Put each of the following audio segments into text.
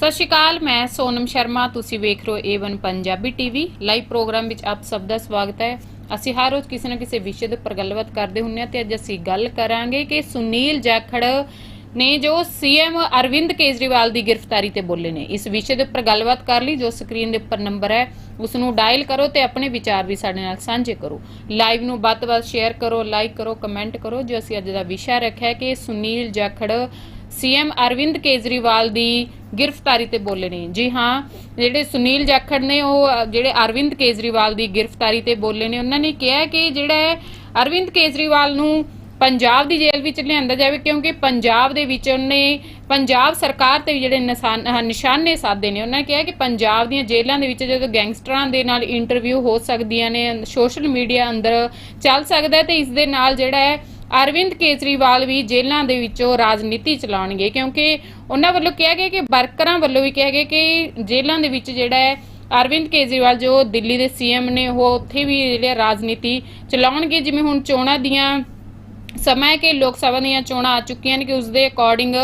ਸਤਿ ਸ਼੍ਰੀ ਅਕਾਲ, ਮੈਂ ਸੋਨਮ ਸ਼ਰਮਾ, ਤੁਸੀਂ ਵੇਖ ਰਹੇ ਹੋ A1 Punjabi TV live programme ਵਿੱਚ ਆਪ ਸਭ ਦਾ ਸਵਾਗਤ ਹੈ। ਅਸੀਂ ਹਰ ਰੋਜ਼ ਕਿਸੇ ਨਾ ਕਿਸੇ ਵਿਸ਼ੇ ਦੇ ਉੱਪਰ ਗੱਲਬਾਤ ਕਰਦੇ ਹੁੰਨੇ ਆ ਤੇ ਅੱਜ ਅਸੀਂ ਗੱਲ ਕਰਾਂਗੇ ਕਿ ਸੁਨੀਲ ਜਾਖੜ ਨੇ ਜੋ ਸੀਐਮ ਅਰਵਿੰਦ ਕੇਜਰੀਵਾਲ ਦੀ ਗ੍ਰਿਫਤਾਰੀ ਤੇ ਬੋਲੇ ਨੇ। ਇਸ ਵਿਸ਼ੇ ਦੇ ਉੱਪਰ ਗੱਲਬਾਤ ਕਰ ਲਈ, ਜੋ ਸਕਰੀਨ ਦੇ ਉੱਪਰ ਨੰਬਰ ਹੈ ਉਸ ਨੂੰ ਡਾਇਲ ਕਰੋ ਤੇ ਆਪਣੇ ਵਿਚਾਰ ਵੀ ਸਾਡੇ ਨਾਲ ਸਾਂਝੇ ਕਰੋ। ਲਾਈਵ ਨੂੰ ਵੱਧ ਤੋਂ ਵੱਧ ਸ਼ੇਅਰ ਕਰੋ ਲਾਈਕ ਕਰੋ ਕਮੈਂਟ ਕਰੋ। ਜੋ ਅਸੀਂ ਅੱਜ ਦਾ ਵਿਸ਼ਾ ਰੱਖਿਆ ਹੈ ਕਿ ਸੁਨੀਲ ਜਾਖੜ ਸੀਐਮ ਅਰਵਿੰਦ ਕੇਜਰੀਵਾਲ ਦੀ ਗ੍ਰਿਫਤਾਰੀ ਤੇ ਬੋਲੇ ਨੇ। ਜੀ ਹਾਂ, ਜਿਹੜੇ ਸੁਨੀਲ ਜਾਖੜ ਨੇ ਉਹ, ਜਿਹੜੇ ਅਰਵਿੰਦ ਕੇਜਰੀਵਾਲ ਦੀ ਗ੍ਰਿਫਤਾਰੀ ਤੇ ਬੋਲੇ ਨੇ, ਉਹਨਾਂ ਨੇ ਕਿਹਾ ਕਿ ਜਿਹੜਾ ਹੈ, ਅਰਵਿੰਦ ਕੇਜਰੀਵਾਲ ਨੂੰ ਪੰਜਾਬ ਦੀ ਜੇਲ੍ਹ ਵਿੱਚ ਲਿਆਂਦਾ ਜਾਵੇ, ਕਿਉਂਕਿ ਪੰਜਾਬ ਦੇ ਵਿੱਚ ਉਹਨੇ, ਪੰਜਾਬ ਸਰਕਾਰ ਤੇ ਵੀ ਜਿਹੜੇ ਨਿਸ਼ਾਨ- ਨਿਸ਼ਾਨੇ ਸਾਧੇ ਨੇ, ਉਹਨਾਂ ਨੇ ਕਿਹਾ ਕਿ ਪੰਜਾਬ ਦੀਆਂ ਜੇਲ੍ਹਾਂ ਦੇ ਵਿੱਚ ਜਦੋਂ ਗੈਂਗਸਟਰਾਂ ਦੇ ਨਾਲ ਇੰਟਰਵਿਊ ਹੋ ਸਕਦੀਆਂ ਨੇ, ਸੋਸ਼ਲ ਮੀਡੀਆ ਅੰਦਰ ਚੱਲ ਸਕਦਾ ਹੈ ਤੇ ਇਸ ਦੇ ਨਾਲ ਜਿਹੜਾ ਹੈ ਅਰਵਿੰਦ ਕੇਜਰੀਵਾਲ ਵੀ ਜੇਲ੍ਹਾਂ ਦੇ ਵਿੱਚੋਂ ਰਾਜਨੀਤੀ ਚਲਾਉਣਗੇ, ਕਿਉਂਕਿ ਉਹਨਾਂ ਵੱਲੋਂ ਕਿਹਾ ਗਿਆ ਕਿ ਵਰਕਰਾਂ ਵੱਲੋਂ ਵੀ ਕਿਹਾ ਗਿਆ ਕਿ ਜੇਲ੍ਹਾਂ ਦੇ ਵਿੱਚ ਜਿਹੜਾ ਹੈ ਅਰਵਿੰਦ ਕੇਜਰੀਵਾਲ, ਜੋ ਦਿੱਲੀ ਦੇ ਸੀਐਮ ਨੇ, ਉਹ ਉੱਥੇ ਵੀ ਜਿਹੜੇ ਰਾਜਨੀਤੀ ਚਲਾਉਣਗੇ, ਜਿਵੇਂ ਹੁਣ ਚੋਣਾਂ ਦੀਆਂ ਸਮਾਂ ਹੈ ਕਿ ਲੋਕ ਸਭਾ ਦੀਆਂ ਚੋਣਾਂ ਆ ਚੁੱਕੀਆਂ ਨੇ ਕਿ ਉਸ ਦੇ ਅਕੋਰਡਿੰਗ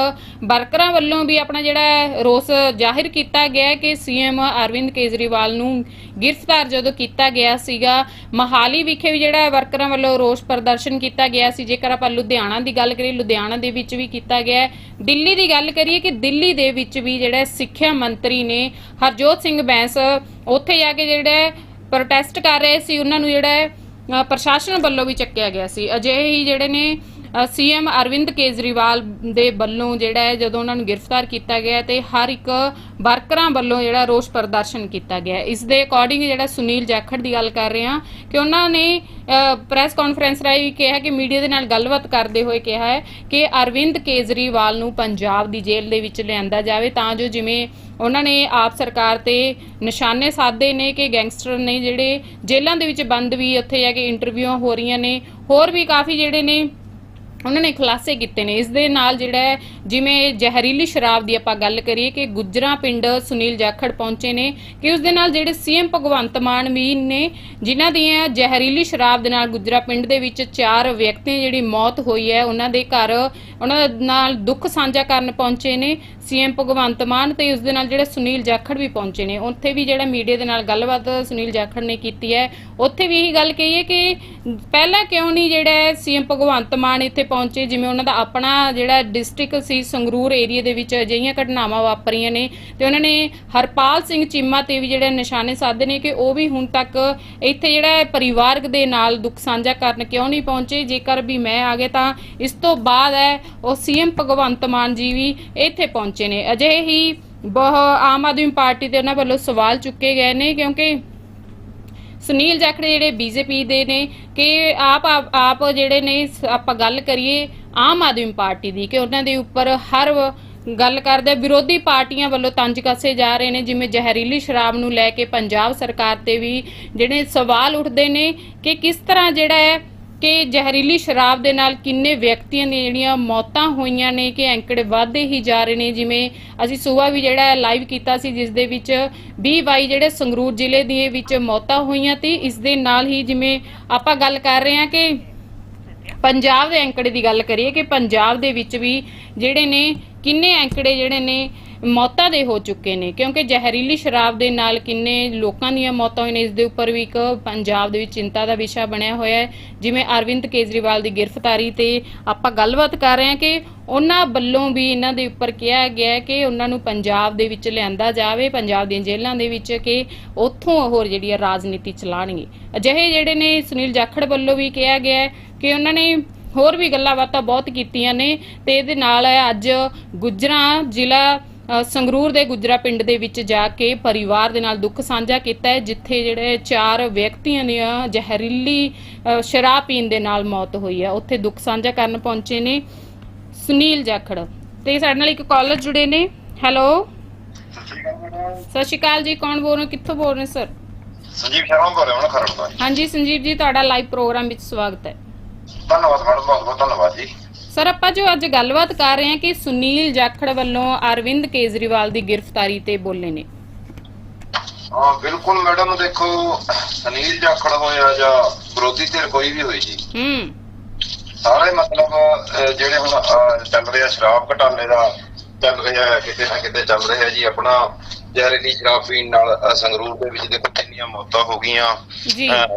ਵਰਕਰਾਂ ਵੱਲੋਂ ਵੀ ਆਪਣਾ ਜਿਹੜਾ ਰੋਸ ਜ਼ਾਹਿਰ ਕੀਤਾ ਗਿਆ ਹੈ ਕਿ ਸੀਐਮ ਅਰਵਿੰਦ ਕੇਜਰੀਵਾਲ ਨੂੰ ਗ੍ਰਿਫਤਾਰ ਜਦੋਂ ਕੀਤਾ ਗਿਆ ਸੀਗਾ, ਮਹਾਲੀ ਵਿਖੇ ਵੀ ਜਿਹੜਾ ਵਰਕਰਾਂ ਵੱਲੋਂ ਰੋਸ ਪ੍ਰਦਰਸ਼ਨ ਕੀਤਾ ਗਿਆ ਸੀ। ਜੇਕਰ ਆਪਾਂ ਲੁਧਿਆਣਾ ਦੀ ਗੱਲ ਕਰੀਏ, ਲੁਧਿਆਣਾ ਦੇ ਵਿੱਚ ਵੀ ਕੀਤਾ ਗਿਆ ਦਿੱਲੀ ਦੀ ਗੱਲ ਕਰੀਏ ਕਿ ਦਿੱਲੀ ਦੇ ਵਿੱਚ ਵੀ ਜਿਹੜਾ ਸਿੱਖਿਆ ਮੰਤਰੀ ਨੇ ਹਰਜੋਤ ਸਿੰਘ ਬੈਂਸ ਉੱਥੇ ਜਾ ਕੇ ਜਿਹੜਾ ਪ੍ਰੋਟੈਸਟ ਕਰ ਰਹੇ ਸੀ। ਉਹਨਾਂ ਨੂੰ ਜਿਹੜਾ ਪ੍ਰਸ਼ਾਸਨ ਵੱਲੋਂ ਵੀ ਚੱਕਿਆ ਗਿਆ ਸੀ। ਅਜਿਹੇ ਹੀ ਜਿਹੜੇ ਨੇ ਸੀਐਮ ਅਰਵਿੰਦ ਕੇਜਰੀਵਾਲ ਦੇ ਵੱਲੋਂ ਜਿਹੜਾ ਹੈ, ਜਦੋਂ ਉਹਨਾਂ ਨੂੰ ਗ੍ਰਿਫਤਾਰ ਕੀਤਾ ਗਿਆ ਤੇ ਹਰ ਇੱਕ ਵਰਕਰਾਂ ਵੱਲੋਂ ਜਿਹੜਾ ਰੋਸ ਪ੍ਰਦਰਸ਼ਨ ਕੀਤਾ ਗਿਆ। ਇਸ ਦੇ ਅਕੋਰਡਿੰਗ ਜਿਹੜਾ ਸੁਨੀਲ ਜਾਖੜ ਦੀ ਗੱਲ ਕਰ ਰਹੇ ਹਾਂ ਕਿ ਉਹਨਾਂ ਨੇ ਪ੍ਰੈਸ ਕਾਨਫਰੰਸ ਰਾਹੀਂ ਕਿਹਾ ਕਿ ਮੀਡੀਆ ਦੇ ਨਾਲ ਗੱਲਬਾਤ ਕਰਦੇ ਹੋਏ ਕਿਹਾ ਹੈ ਕਿ ਅਰਵਿੰਦ ਕੇਜਰੀਵਾਲ ਨੂੰ ਪੰਜਾਬ ਦੀ ਜੇਲ੍ਹ ਦੇ ਵਿੱਚ ਲਿਆਂਦਾ ਜਾਵੇ ਤਾਂ ਜੋ ਜਿਵੇਂ ਉਹਨਾਂ ਨੇ ਆਪ ਸਰਕਾਰ ਤੇ ਨਿਸ਼ਾਨੇ ਸਾਧੇ ਨੇ ਕਿ ਗੈਂਗਸਟਰ ਨੇ ਜਿਹੜੇ ਜੇਲ੍ਹਾਂ ਦੇ ਵਿੱਚ ਬੰਦ ਵੀ ਉੱਥੇ ਜਾ ਕੇ ਇੰਟਰਵਿਊਆਂ ਹੋ ਰਹੀਆਂ ਨੇ, ਹੋਰ ਵੀ ਕਾਫੀ ਜਿਹੜੇ ਨੇ ਉਹਨਾਂ ਨੇ ਖੁਲਾਸੇ ਕੀਤੇ ਨੇ। ਇਸ ਦੇ ਨਾਲ ਜਿਹੜਾ ਜਿਵੇਂ ਜ਼ਹਿਰੀਲੀ ਸ਼ਰਾਬ ਦੀ ਆਪਾਂ ਗੱਲ ਕਰੀਏ ਕਿ ਗੁੱਜਰਾਂ ਪਿੰਡ ਸੁਨੀਲ ਜਾਖੜ ਪਹੁੰਚੇ ਨੇ ਕਿ ਉਸ ਦੇ ਨਾਲ ਜਿਹੜੇ ਸੀਐਮ ਭਗਵੰਤ ਮਾਨ ਵੀ ਨੇ, ਜਿਨ੍ਹਾਂ ਦੀਆਂ ਜ਼ਹਿਰੀਲੀ ਸ਼ਰਾਬ ਦੇ ਨਾਲ ਗੁੱਜਰਾ ਪਿੰਡ ਦੇ ਵਿੱਚ ਚਾਰ ਵਿਅਕਤੀਆਂ ਜਿਹੜੀ ਮੌਤ ਹੋਈ ਹੈ, ਉਹਨਾਂ ਦੇ ਘਰ ਉਹਨਾਂ ਨਾਲ ਦੁੱਖ ਸਾਂਝਾ ਕਰਨ ਪਹੁੰਚੇ ਨੇ। ਸੀਐਮ ਭਗਵੰਤ ਮਾਨ ਤੇ ਉਸ ਦੇ ਨਾਲ ਜਿਹੜੇ ਸੁਨੀਲ ਜਾਖੜ ਵੀ ਪਹੁੰਚੇ ਨੇ। ਉੱਥੇ ਵੀ ਜਿਹੜਾ ਮੀਡੀਆ ਦੇ ਨਾਲ ਗੱਲਬਾਤ ਸੁਨੀਲ ਜਾਖੜ ਨੇ ਕੀਤੀ ਹੈ। ਉੱਥੇ ਵੀ ਇਹੀ ਗੱਲ ਕਹੀ ਹੈ ਕਿ ਪਹਿਲਾਂ ਕਿਉਂ ਨਹੀਂ ਜਿਹੜਾ ਸੀਐਮ ਭਗਵੰਤ ਮਾਨ ਇੱਥੇ ਪਹੁੰਚੇ, ਜਿਵੇਂ ਉਹਨਾਂ ਦਾ ਆਪਣਾ ਜਿਹੜਾ ਡਿਸਟ੍ਰਿਕਟ ਸੀ ਸੰਗਰੂਰ ਏਰੀਆ ਦੇ ਵਿੱਚ ਅਜਿਹੀਆਂ ਘਟਨਾਵਾਂ ਵਾਪਰੀਆਂ ਨੇ ਤੇ ਉਹਨਾਂ ਨੇ ਹਰਪਾਲ ਸਿੰਘ ਚੀਮਾ ਤੇ ਵੀ ਜਿਹੜੇ ਨਿਸ਼ਾਨੇ ਸਾਧੇ ਨੇ ਕਿ ਉਹ ਵੀ ਹੁਣ ਤੱਕ ਇੱਥੇ ਜਿਹੜਾ ਹੈ ਪਰਿਵਾਰਕ ਦੇ ਨਾਲ ਦੁੱਖ ਸਾਂਝਾ ਕਰਨ ਕਿਉਂ ਨਹੀਂ ਪਹੁੰਚੇ। ਜੇਕਰ ਵੀ ਮੈਂ ਆ ਗਿਆ ਤਾਂ ਇਸ ਤੋਂ ਬਾਅਦ ਹੈ ਉਹ ਸੀਐਮ ਭਗਵੰਤ ਮਾਨ ਜੀ ਵੀ ਇੱਥੇ ਪਹੁੰਚੇ। ਨੇ। ਅਜਿਹੇ ਹੀ ਬਹੁ ਆਮ ਆਦਮੀ ਪਾਰਟੀ ਤੇ ਉਹਨਾਂ ਵੱਲੋਂ ਸਵਾਲ ਚੁੱਕੇ ਗਏ ਨੇ ਕਿਉਂਕਿ ਸੁਨੀਲ ਜਾਖੜੇ ਜਿਹੜੇ ਬੀਜੇਪੀ ਦੇ ਨੇ ਕਿ ਆਪ ਆਪ ਜਿਹੜੇ ਨੇ, ਆਪਾਂ ਗੱਲ ਕਰੀਏ ਆਮ ਆਦਮੀ ਪਾਰਟੀ ਦੀ ਕਿ ਉਹਨਾਂ ਦੇ ਉੱਪਰ ਹਰ ਗੱਲ ਕਰਦੇ ਵਿਰੋਧੀ ਪਾਰਟੀਆਂ ਵੱਲੋਂ ਤੰਜ ਕੱਸੇ ਜਾ ਰਹੇ ਨੇ, ਜਿਵੇਂ ਜ਼ਹਿਰੀਲੀ ਸ਼ਰਾਬ ਨੂੰ ਲੈ ਕੇ ਪੰਜਾਬ ਸਰਕਾਰ ਤੇ ਵੀ ਜਿਹੜੇ ਸਵਾਲ ਉੱਠਦੇ ਨੇ ਕਿ ਕਿਸ ਤਰ੍ਹਾਂ ਜਿਹੜਾ ਹੈ ਕਿ ਜ਼ਹਿਰੀਲੀ ਸ਼ਰਾਬ ਦੇ ਨਾਲ ਕਿੰਨੇ ਵਿਅਕਤੀਆਂ ਦੀਆਂ ਜਿਹੜੀਆਂ ਮੌਤਾਂ ਹੋਈਆਂ ਨੇ, ਕਿ ਅੰਕੜੇ ਵਧਦੇ ਹੀ ਜਾ ਰਹੇ ਨੇ, ਜਿਵੇਂ ਅਸੀਂ ਸੂਬਾ ਵੀ ਜਿਹੜਾ ਲਾਈਵ ਕੀਤਾ ਸੀ, ਜਿਸ ਦੇ ਵਿੱਚ 20 ਬਾਈ ਜਿਹੜੇ ਸੰਗਰੂਰ ਜ਼ਿਲ੍ਹੇ ਦੇ ਵਿੱਚ ਮੌਤਾਂ ਹੋਈਆਂ ਤੇ ਇਸ ਦੇ ਨਾਲ ਹੀ ਜਿਵੇਂ ਆਪਾਂ ਗੱਲ ਕਰ ਰਹੇ ਹਾਂ ਕਿ ਪੰਜਾਬ ਦੇ ਅੰਕੜੇ ਦੀ ਗੱਲ ਕਰੀਏ ਕਿ ਪੰਜਾਬ ਦੇ ਵਿੱਚ ਵੀ ਜਿਹੜੇ ਨੇ ਕਿੰਨੇ ਅੰਕੜੇ ਜਿਹੜੇ ਨੇ ਮੌਤਾਂ ਦੇ ਹੋ ਚੁੱਕੇ ਨੇ, ਕਿਉਂਕਿ ਜ਼ਹਿਰੀਲੀ ਸ਼ਰਾਬ ਦੇ ਨਾਲ ਕਿੰਨੇ ਲੋਕਾਂ ਦੀਆਂ ਮੌਤਾਂ ਹੋਈਆਂ ਨੇ, ਇਸ ਦੇ ਉੱਪਰ ਵੀ ਇੱਕ ਪੰਜਾਬ ਦੇ ਵਿੱਚ ਚਿੰਤਾ ਦਾ ਵਿਸ਼ਾ ਬਣਿਆ ਹੋਇਆ ਹੈ। ਜਿਵੇਂ ਅਰਵਿੰਦ ਕੇਜਰੀਵਾਲ ਦੀ ਗ੍ਰਿਫਤਾਰੀ ਤੇ ਆਪਾਂ ਗੱਲਬਾਤ ਕਰ ਰਹੇ ਹਾਂ ਕਿ ਉਹਨਾਂ ਵੱਲੋਂ ਵੀ ਇਹਨਾਂ ਦੇ ਉੱਪਰ ਕਿਹਾ ਗਿਆ ਹੈ ਕਿ ਉਹਨਾਂ ਨੂੰ ਪੰਜਾਬ ਦੇ ਵਿੱਚ ਲਿਆਂਦਾ ਜਾਵੇ, ਪੰਜਾਬ ਦੀਆਂ ਜੇਲ੍ਹਾਂ ਦੇ ਵਿੱਚ ਕਿ ਉੱਥੋਂ ਉਹ ਜਿਹੜੀ ਹੈ ਰਾਜਨੀਤੀ ਚਲਾਣਗੇ ਅਜਿਹੇ ਜਿਹੜੇ ਨੇ ਸੁਨੀਲ ਜਾਖੜ ਵੱਲੋਂ ਵੀ ਕਿਹਾ ਗਿਆ ਹੈ ਕਿ ਉਹਨਾਂ ਨੇ ਹੋਰ ਵੀ ਗੱਲਾਂ ਬਾਤਾਂ ਬਹੁਤ ਕੀਤੀਆਂ ਨੇ ਤੇ ਇਹਦੇ ਨਾਲ ਅੱਜ ਗੁਜਰਾਂ ਜ਼ਿਲ੍ਹਾ ਸੰਗਰੂਰ ਦੇ ਗੁਜਰਾ ਪਿੰਡ ਦੇ ਵਿੱਚ ਜਾ ਕੇ ਪਰਿਵਾਰ ਦੇ ਨਾਲ ਦੁੱਖ ਸਾਂਝਾ ਕੀਤਾ ਹੈ ਜਿੱਥੇ ਜਿਹੜੇ ਚਾਰ ਵਿਅਕਤੀਆਂ ਦੀਆਂ ਜ਼ਹਿਰੀਲੀ ਸ਼ਰਾਬ ਪੀਣ ਦੇ ਨਾਲ ਮੌਤ ਹੋਈ ਹੈ। ਉੱਥੇ ਦੁੱਖ ਸਾਂਝਾ ਕਰਨ ਪਹੁੰਚੇ ਨੇ ਸੁਨੀਲ ਜਾਖੜ। ਤੇ ਸਾਡੇ ਨਾਲ ਇੱਕ ਕਾਲਰ ਜੁੜੇ ਨੇ। ਹੈਲੋ। ਸਤਿ ਸ਼੍ਰੀ ਅਕਾਲ ਜੀ ਕੌਣ ਬੋਲ ਰਹੇ? ਕਿੱਥੋਂ ਬੋਲ ਰਹੇ ਸਰ? ਸੰਜੀਵ ਸ਼ਰਮਾ ਬੋਲ ਰਿਹਾ ਹਾਂ ਖਰੜ ਤੋਂ। ਹਾਂਜੀ ਸੰਜੀਵ ਜੀ ਤੁਹਾਡਾ ਲਾਈਵ ਪ੍ਰੋਗਰਾਮ ਵਿੱਚ ਸਵਾਗਤ ਹੈ। ਧੰਨਵਾਦ ਮੈਡਮ ਬਹੁਤ ਬਹੁਤ ਧੰਨਵਾਦ ਜੀ। ਸਰ ਆਪਾਂ ਜੋ ਅੱਜ ਗੱਲਬਾਤ ਕਰ ਰਹੇ ਹਾਂ ਕਿ ਸੁਨੀਲ ਜਾਖੜ ਵੱਲੋਂ ਅਰਵਿੰਦ ਕੇਜਰੀਵਾਲ ਦੀ ਗ੍ਰਿਫਤਾਰੀ ਤੇ ਬੋਲੇ ਨੇ। ਹਾਂ ਬਿਲਕੁਲ ਮੈਡਮ ਦੇਖੋ ਸੁਨੀਲ ਜਾਖੜ ਹੋਇਆ ਜਾਂ ਵਿਰੋਧੀ ਧਿਰ ਕੋਈ ਵੀ ਹੋਈ ਜੀ ਹੂੰ। ਸਾਰੇ ਮਤਲਬ ਜਿਹੜੇ ਹੁਣ ਚੱਲ ਰਿਹਾ ਸ਼ਰਾਬ ਘਟਾਲੇ ਦਾ ਚੱਲ ਰਿਹਾ ਕਿਤੇ ਨਾ ਕਿਤੇ ਚੱਲ ਰਿਹਾ ਜੀ ਆਪਣਾ ਜ਼ਹਿਰੀਲੀ ਸ਼ਰਾਬ ਪੀਣ ਨਾਲ ਸੰਗਰੂਰ ਦੇ ਵਿੱਚ ਦੇਖੋ ਕਿੰਨੀਆਂ ਮੌਤਾਂ ਹੋ ਗਈਆਂ।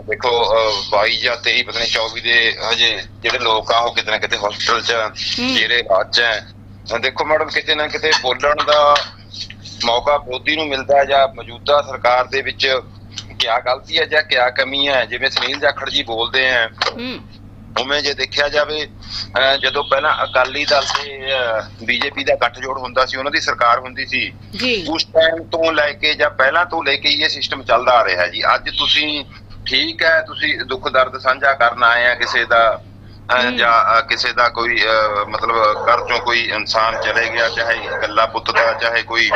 ਦੇਖੋ ਅਹ 22 ਜਾਂ 23 ਪਤਾ ਨਹੀਂ 24 ਦੇ ਹਜੇ ਜਿਹੜੇ ਲੋਕ ਆ ਉਹ ਕਿਤੇ ਨਾ ਕਿਤੇ ਹਸਪੀਟਲ 'ਚ ਜਿਹੜੇ ਇਲਾਜ 'ਚ ਹੈ ਦੇਖੋ ਮੈਡਮ ਕਿਤੇ ਨਾ ਕਿਤੇ ਬੋਲਣ ਦਾ ਮੌਕਾ ਵਿਰੋਧੀ ਨੂੰ ਮਿਲਦਾ ਜਾਂ ਮੌਜੂਦਾ ਸਰਕਾਰ ਦੇ ਵਿੱਚ ਕਿਆ ਗਲਤੀ ਹੈ ਜਾਂ ਕਿਆ ਕਮੀ ਹੈ? ਜਿਵੇਂ ਸੁਨੀਲ ਜਾਖੜ ਜੀ ਬੋਲਦੇ ਆ ਹੂੰ। ਉਵੇਂ ਜੇ ਦੇਖਿਆ ਜਾਵੇ ਜਦੋਂ ਪਹਿਲਾਂ ਅਕਾਲੀ ਦਲ ਤੇ ਬੀਜੇਪੀ ਦਾ ਗੱਠਜੋੜ ਹੁੰਦਾ ਸੀ ਉਹਨਾਂ ਦੀ ਸਰਕਾਰ ਹੁੰਦੀ ਸੀ ਉਸ ਟਾਈਮ ਤੋਂ ਲੈ ਕੇ ਜਾਂ ਪਹਿਲਾਂ ਤੋਂ ਲੈ ਕੇ ਇਹ ਸਿਸਟਮ ਚੱਲਦਾ ਆ ਰਿਹਾ ਜੀ। ਅੱਜ ਤੁਸੀਂ ਠੀਕ ਹੈ ਤੁਸੀਂ ਦੁੱਖ ਦਰਦ ਸਾਂਝਾ ਕਰਨ ਆਏ ਆ ਕਿਸੇ ਦਾ। ਜਾਂ ਕਿਸੇ ਦਾ ਕੋਈ ਮਤਲਬ ਘਰ ਚੋਂ ਕੋਈ ਇਨਸਾਨ ਚਲੇ ਗਿਆ ਚਾਹੇ ਇਕੱਲਾ ਪੁੱਤ ਦਾ ਚਾਹੇ ਕੋਈ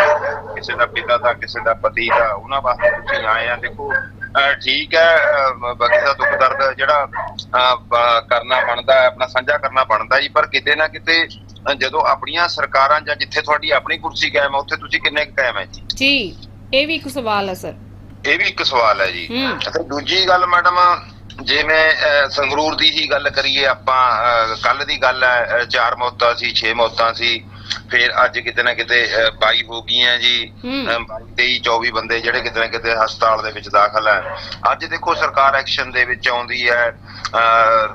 ਕਿਸੇ ਦਾ ਪਿਤਾ ਦਾ ਕਿਸੇ ਦਾ ਪਤੀ ਦਾ ਉਹਨਾਂ ਵਾਸਤੇ ਤੁਸੀਂ ਆਏ ਆ। ਦੇਖੋ ਠੀਕ ਹੈ ਬਾਕੀ ਦਾ ਦੁੱਖ ਦਰਦ ਜਿਹੜਾ ਕਰਨਾ ਬਣਦਾ ਆਪਣਾ ਸਾਂਝਾ ਕਰਨਾ ਬਣਦਾ ਜੀ ਪਰ ਕਿਤੇ ਨਾ ਕਿਤੇ ਜਦੋਂ ਆਪਣੀਆਂ ਸਰਕਾਰਾਂ ਜਾਂ ਜਿੱਥੇ ਤੁਹਾਡੀ ਆਪਣੀ ਕੁਰਸੀ ਕਾਇਮ ਹੈ ਉੱਥੇ ਤੁਸੀਂ ਕਿੰਨੇ ਕਾਇਮ ਹੈ ਜੀ? ਜੀ ਇਹ ਵੀ ਇੱਕ ਸਵਾਲ ਹੈ ਸਰ। ਇਹ ਵੀ ਇੱਕ ਸਵਾਲ ਹੈ ਜੀ। ਅਤੇ ਦੂਜੀ ਗੱਲ ਮੈਡਮ ਜਿਵੇਂ ਸੰਗਰੂਰ ਦੀ ਹੀ ਗੱਲ ਕਰੀਏ ਆਪਾਂ ਕੱਲ ਦੀ ਗੱਲ ਹੈ ਚਾਰ ਮੌਤਾਂ ਸੀ 6 ਮੌਤਾਂ ਸੀ ਫਿਰ ਅੱਜ ਕਿਤੇ ਨਾ ਕਿਤੇ 22 ਹੋ ਗਈਆਂ ਜੀ। ਹੂੰ। ਅਹ, 22 23 24 ਬੰਦੇ ਜਿਹੜੇ ਕਿਤੇ ਨਾ ਕਿਤੇ ਹਸਪਤਾਲ ਦੇ ਵਿੱਚ ਦਾਖਲ ਹੈ ਅੱਜ ਦੇਖੋ ਸਰਕਾਰ ਐਕਸ਼ਨ ਦੇ ਵਿੱਚ ਆਉਂਦੀ ਹੈ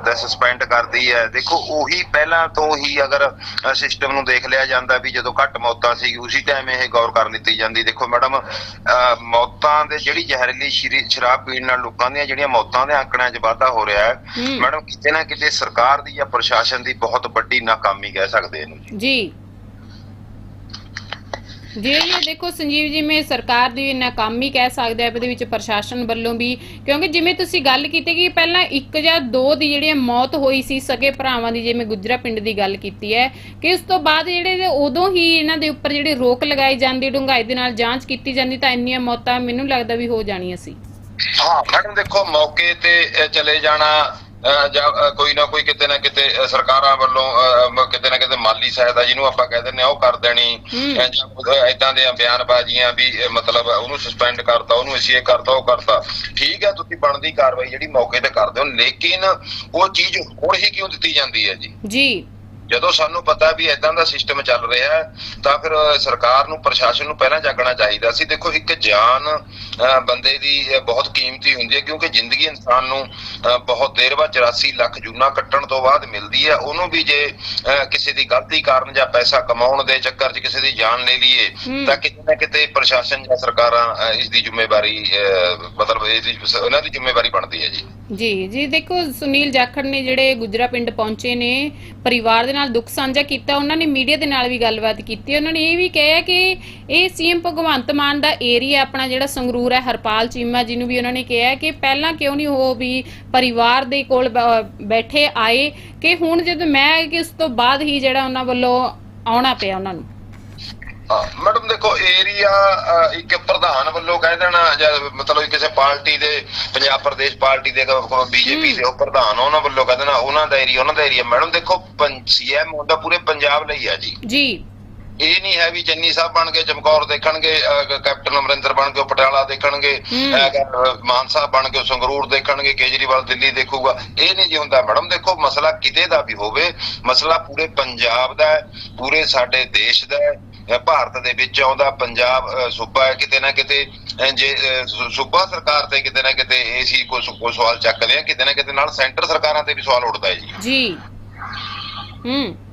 ਤੇ ਸਸਪੈਂਡ ਕਰਦੀ ਹੈ ਦੇਖੋ ਉਹੀ ਪਹਿਲਾਂ ਤੋਂ ਹੀ ਅਗਰ ਸਿਸਟਮ ਨੂੰ ਦੇਖ ਲਿਆ ਜਾਂਦਾ ਵੀ ਜਦੋਂ ਘੱਟ ਮੌਤਾਂ ਸੀ ਉਸੇ ਟਾਈਮ ਇਹ ਗੌਰ ਕਰ ਲਿੱਤੀ ਜਾਂਦੀ। ਦੇਖੋ ਮੈਡਮ ਮੌਤਾਂ ਦੇ ਜਿਹੜੀ ਜ਼ਹਿਰੀਲੀ ਸ਼ਰੀ- ਸ਼ਰਾਬ ਪੀਣ ਨਾਲ ਲੋਕਾਂ ਦੀਆਂ ਜਿਹੜੀਆਂ ਮੌਤਾਂ ਦੇ ਅੰਕੜਿਆਂ 'ਚ ਵਾਧਾ ਹੋ ਰਿਹਾ ਹੈ ਹੂੰ। ਮੈਡਮ ਕਿਤੇ ਨਾ ਕਿਤੇ ਸਰਕਾਰ ਦੀ ਜਾਂ ਪ੍ਰਸ਼ਾਸਨ ਦੀ ਬਹੁਤ ਵੱਡੀ ਨਾਕਾਮੀ ਕਹਿ ਸਕਦੇ ਇਹਨੂੰ ਜੀ। ਜੀ ਇਹ ਦੇਖੋ ਸੰਜੀਵ ਜੀ, ਮੈਂ ਸਰਕਾਰ ਦੀ ਨਾਕਾਮੀ ਕਹਿ ਸਕਦੇ ਆ ਇਹਦੇ ਵਿੱਚ ਪ੍ਰਸ਼ਾਸਨ ਵੱਲੋਂ ਵੀ, ਕਿਉਂਕਿ ਜਿਵੇਂ ਤੁਸੀਂ ਗੱਲ ਕੀਤੀ ਕਿ ਪਹਿਲਾਂ ਇੱਕ ਜਾਂ ਦੋ ਦੀ ਜਿਹੜੀ ਮੌਤ ਹੋਈ ਸੀ, ਸਕੇ ਭਰਾਵਾਂ ਦੀ, ਜਿਵੇਂ ਗੁਜਰਾ ਪਿੰਡ ਦੀ ਗੱਲ ਕੀਤੀ ਹੈ, ਕਿ ਉਸ ਤੋਂ ਬਾਅਦ ਜਿਹੜੇ ਨੇ ਉਦੋਂ ਹੀ ਇਹਨਾਂ ਦੇ ਉੱਪਰ ਜਿਹੜੀ ਰੋਕ ਲਗਾਈ ਜਾਂਦੀ, ਡੂੰਘਾਈ ਦੇ ਨਾਲ ਜਾਂਚ ਕੀਤੀ ਜਾਂਦੀ, ਤਾਂ ਇੰਨੀਆਂ ਮੌਤਾਂ ਮੈਨੂੰ ਲੱਗਦਾ ਵੀ ਹੋ ਜਾਣੀਆਂ ਸੀ। ਹਾਂ, ਮੈਡਮ ਦੇਖੋ, ਮੌਕੇ ਤੇ ਚਲੇ ਜਾਣਾ ਜਾਂ ਕੋਈ ਨਾ ਕੋਈ ਕਿਤੇ ਨਾ ਕਿਤੇ ਸਰਕਾਰਾਂ ਵੱਲੋਂ ਕਿਤੇ ਨਾ ਕਿਤੇ ਮਾਲੀ ਸਹਾਇਤਾ ਜਿਹਨੂੰ ਆਪਾਂ ਕਹਿ ਦਿੰਦੇ ਆ ਉਹ ਕਰ ਦੇਣੀ। ਜਾਂ ਏਦਾਂ ਦੇ ਬਿਆਨਬਾਜ਼ੀਆਂ ਵੀ ਮਤਲਬ ਉਹਨੂੰ ਸਸਪੈਂਡ ਕਰਤਾ ਉਹਨੂੰ ਅਸੀਂ ਇਹ ਕਰਤਾ ਉਹ ਕਰਤਾ। ਠੀਕ ਹੈ ਤੁਸੀਂ ਬਣਦੀ ਕਾਰਵਾਈ ਜਿਹੜੀ ਮੌਕੇ ਤੇ ਕਰਦੇ ਹੋ ਲੇਕਿਨ ਉਹ ਚੀਜ਼ ਹੁਣ ਹੀ ਕਿਉਂ ਦਿੱਤੀ ਜਾਂਦੀ ਹੈ ਜੀ? ਜੀ। ਜਦੋਂ ਸਾਨੂੰ ਪਤਾ ਵੀ ਇਦਾਂ ਦਾ ਸਿਸਟਮ ਚੱਲ ਰਿਹਾ ਤਾਂ ਫਿਰ ਸਰਕਾਰ ਨੂੰ ਪ੍ਰਸ਼ਾਸਨ ਨੂੰ ਪਹਿਲਾਂ ਜਾਗਣਾ ਚਾਹੀਦਾ ਸੀ। ਦੇਖੋ ਇੱਕ ਜਾਨ ਬੰਦੇ ਦੀ ਬਹੁਤ ਕੀਮਤੀ ਹੁੰਦੀ ਹੈ ਕਿਉਂਕਿ ਜ਼ਿੰਦਗੀ ਇਨਸਾਨ ਨੂੰ ਬਹੁਤ ਦੇਰ ਬਾਅਦ 84 ਲੱਖ ਜੂਨਾ ਕੱਟਣ ਤੋਂ ਬਾਅਦ ਮਿਲਦੀ ਹੈ। ਉਹਨੂੰ ਵੀ ਜੇ ਕਿਸੇ ਦੀ ਗਲਤੀ ਕਾਰਨ ਜਾਂ ਪੈਸਾ ਕਮਾਉਣ ਦੇ ਚੱਕਰ 'ਚ ਕਿਸੇ ਦੀ ਜਾਨ ਲੈ ਲਈਏ। ਤਾਂ ਕਿਤੇ ਨਾ ਕਿਤੇ ਪ੍ਰਸ਼ਾਸਨ ਜਾਂ ਸਰਕਾਰਾਂ ਇਸ ਦੀ ਜ਼ਿੰਮੇਵਾਰੀ ਮਤਲਬ ਇਹਦੀ ਉਹਨਾਂ ਦੀ ਜ਼ਿੰਮੇਵਾਰੀ ਬਣਦੀ ਹੈ ਜੀ। ਜੀ ਜੀ, ਦੇਖੋ, ਸੁਨੀਲ ਜਾਖੜ ਨੇ ਜਿਹੜੇ ਗੁਜਰਾ ਪਿੰਡ ਪਹੁੰਚੇ ਨੇ, ਪਰਿਵਾਰ ਦੇ ਨਾਲ ਦੁੱਖ ਸਾਂਝਾ ਕੀਤਾ, ਉਹਨਾਂ ਨੇ ਮੀਡੀਆ ਦੇ ਨਾਲ ਵੀ ਗੱਲਬਾਤ ਕੀਤੀ, ਉਹਨਾਂ ਨੇ ਇਹ ਵੀ ਕਿਹਾ ਕਿ ਇਹ ਸੀਐਮ ਭਗਵੰਤ ਮਾਨ ਦਾ ਏਰੀਆ ਆਪਣਾ ਜਿਹੜਾ ਸੰਗਰੂਰ ਹੈ, ਹਰਪਾਲ ਚੀਮਾ ਜੀ ਨੂੰ ਵੀ ਉਹਨਾਂ ਨੇ ਕਿਹਾ ਕਿ ਪਹਿਲਾਂ ਕਿਉਂ ਨਹੀਂ ਉਹ ਵੀ ਪਰਿਵਾਰ ਦੇ ਕੋਲ ਬੈਠੇ ਆਏ, ਕਿ ਹੁਣ ਜਦੋਂ ਮੈਂ, ਕਿ ਉਸ ਤੋਂ ਬਾਅਦ ਹੀ ਜਿਹੜਾ ਉਹਨਾਂ ਵੱਲੋਂ ਆਉਣਾ ਪਿਆ ਉਹਨਾਂ ਨੂੰ। ਮੈਡਮ ਦੇਖੋ ਏਰੀਆ ਇੱਕ ਪ੍ਰਧਾਨ ਵੱਲੋਂ ਕਹਿ ਦੇਣਾ ਜਾਂ ਮਤਲਬ ਕਿਸੇ ਪਾਰਟੀ ਦੇ ਪੰਜਾਬ ਪ੍ਰਦੇਸ਼ ਪਾਰਟੀ ਦੇ ਬੀਜੇਪੀ ਦੇ ਉਹ ਪ੍ਰਧਾਨ ਉਹਨਾਂ ਵੱਲੋਂ ਕਹਿ ਦੇਣਾ ਉਹਨਾਂ ਦਾ ਏਰੀਆ ਉਹਨਾਂ ਦਾ ਏਰੀਆ। ਮੈਡਮ ਦੇਖੋ ਸੀਐਮ ਹੁੰਦਾ ਪੂਰੇ ਪੰਜਾਬ ਲਈ ਆ ਜੀ। ਜੀ। ਇਹ ਨਹੀਂ ਹੈ ਵੀ ਚੰਨੀ ਸਾਹਿਬ ਬਣ ਕੇ ਚਮਕੌਰ ਦੇਖਣਗੇ ਕੈਪਟਨ ਅਮਰਿੰਦਰ ਬਣ ਕੇ ਪਟਿਆਲਾ ਦੇਖਣਗੇ ਹੂੰ। ਅਹ, ਮਾਨ ਸਾਹਿਬ ਬਣ ਕੇ ਸੰਗਰੂਰ ਦੇਖਣਗੇ ਕੇਜਰੀਵਾਲ ਦਿੱਲੀ ਦੇਖੂਗਾ। ਇਹ ਨਹੀਂ ਜੀ ਹੁੰਦਾ। ਮੈਡਮ ਦੇਖੋ ਮਸਲਾ ਕਿਤੇ ਦਾ ਵੀ ਹੋਵੇ ਮਸਲਾ ਪੂਰੇ ਪੰਜਾਬ ਦਾ ਹੈ ਪੂਰੇ ਸਾਡੇ ਦੇਸ਼ ਦਾ ਹੈ। ਭਾਰਤ ਦੇ ਵਿੱਚ ਆਉਂਦਾ ਪੰਜਾਬ ਸੂਬਾ ਹੈ, ਕਿਤੇ ਨਾ ਕਿਤੇ ਜੇ ਸੂਬਾ ਸਰਕਾਰ ਤੇ ਕਿਤੇ ਨਾ ਕਿਤੇ ਇਹ ਸੀ ਕੋਈ ਕੋਈ ਸਵਾਲ ਚੱਕਦੇ ਆ ਕਿਤੇ ਨਾ ਕਿਤੇ ਨਾਲ ਸੈਂਟਰ ਸਰਕਾਰਾਂ ਤੇ ਵੀ ਸਵਾਲ ਉੱਠਦਾ ਹੈ ਜੀ। ਜੀ। ਹੂੰ।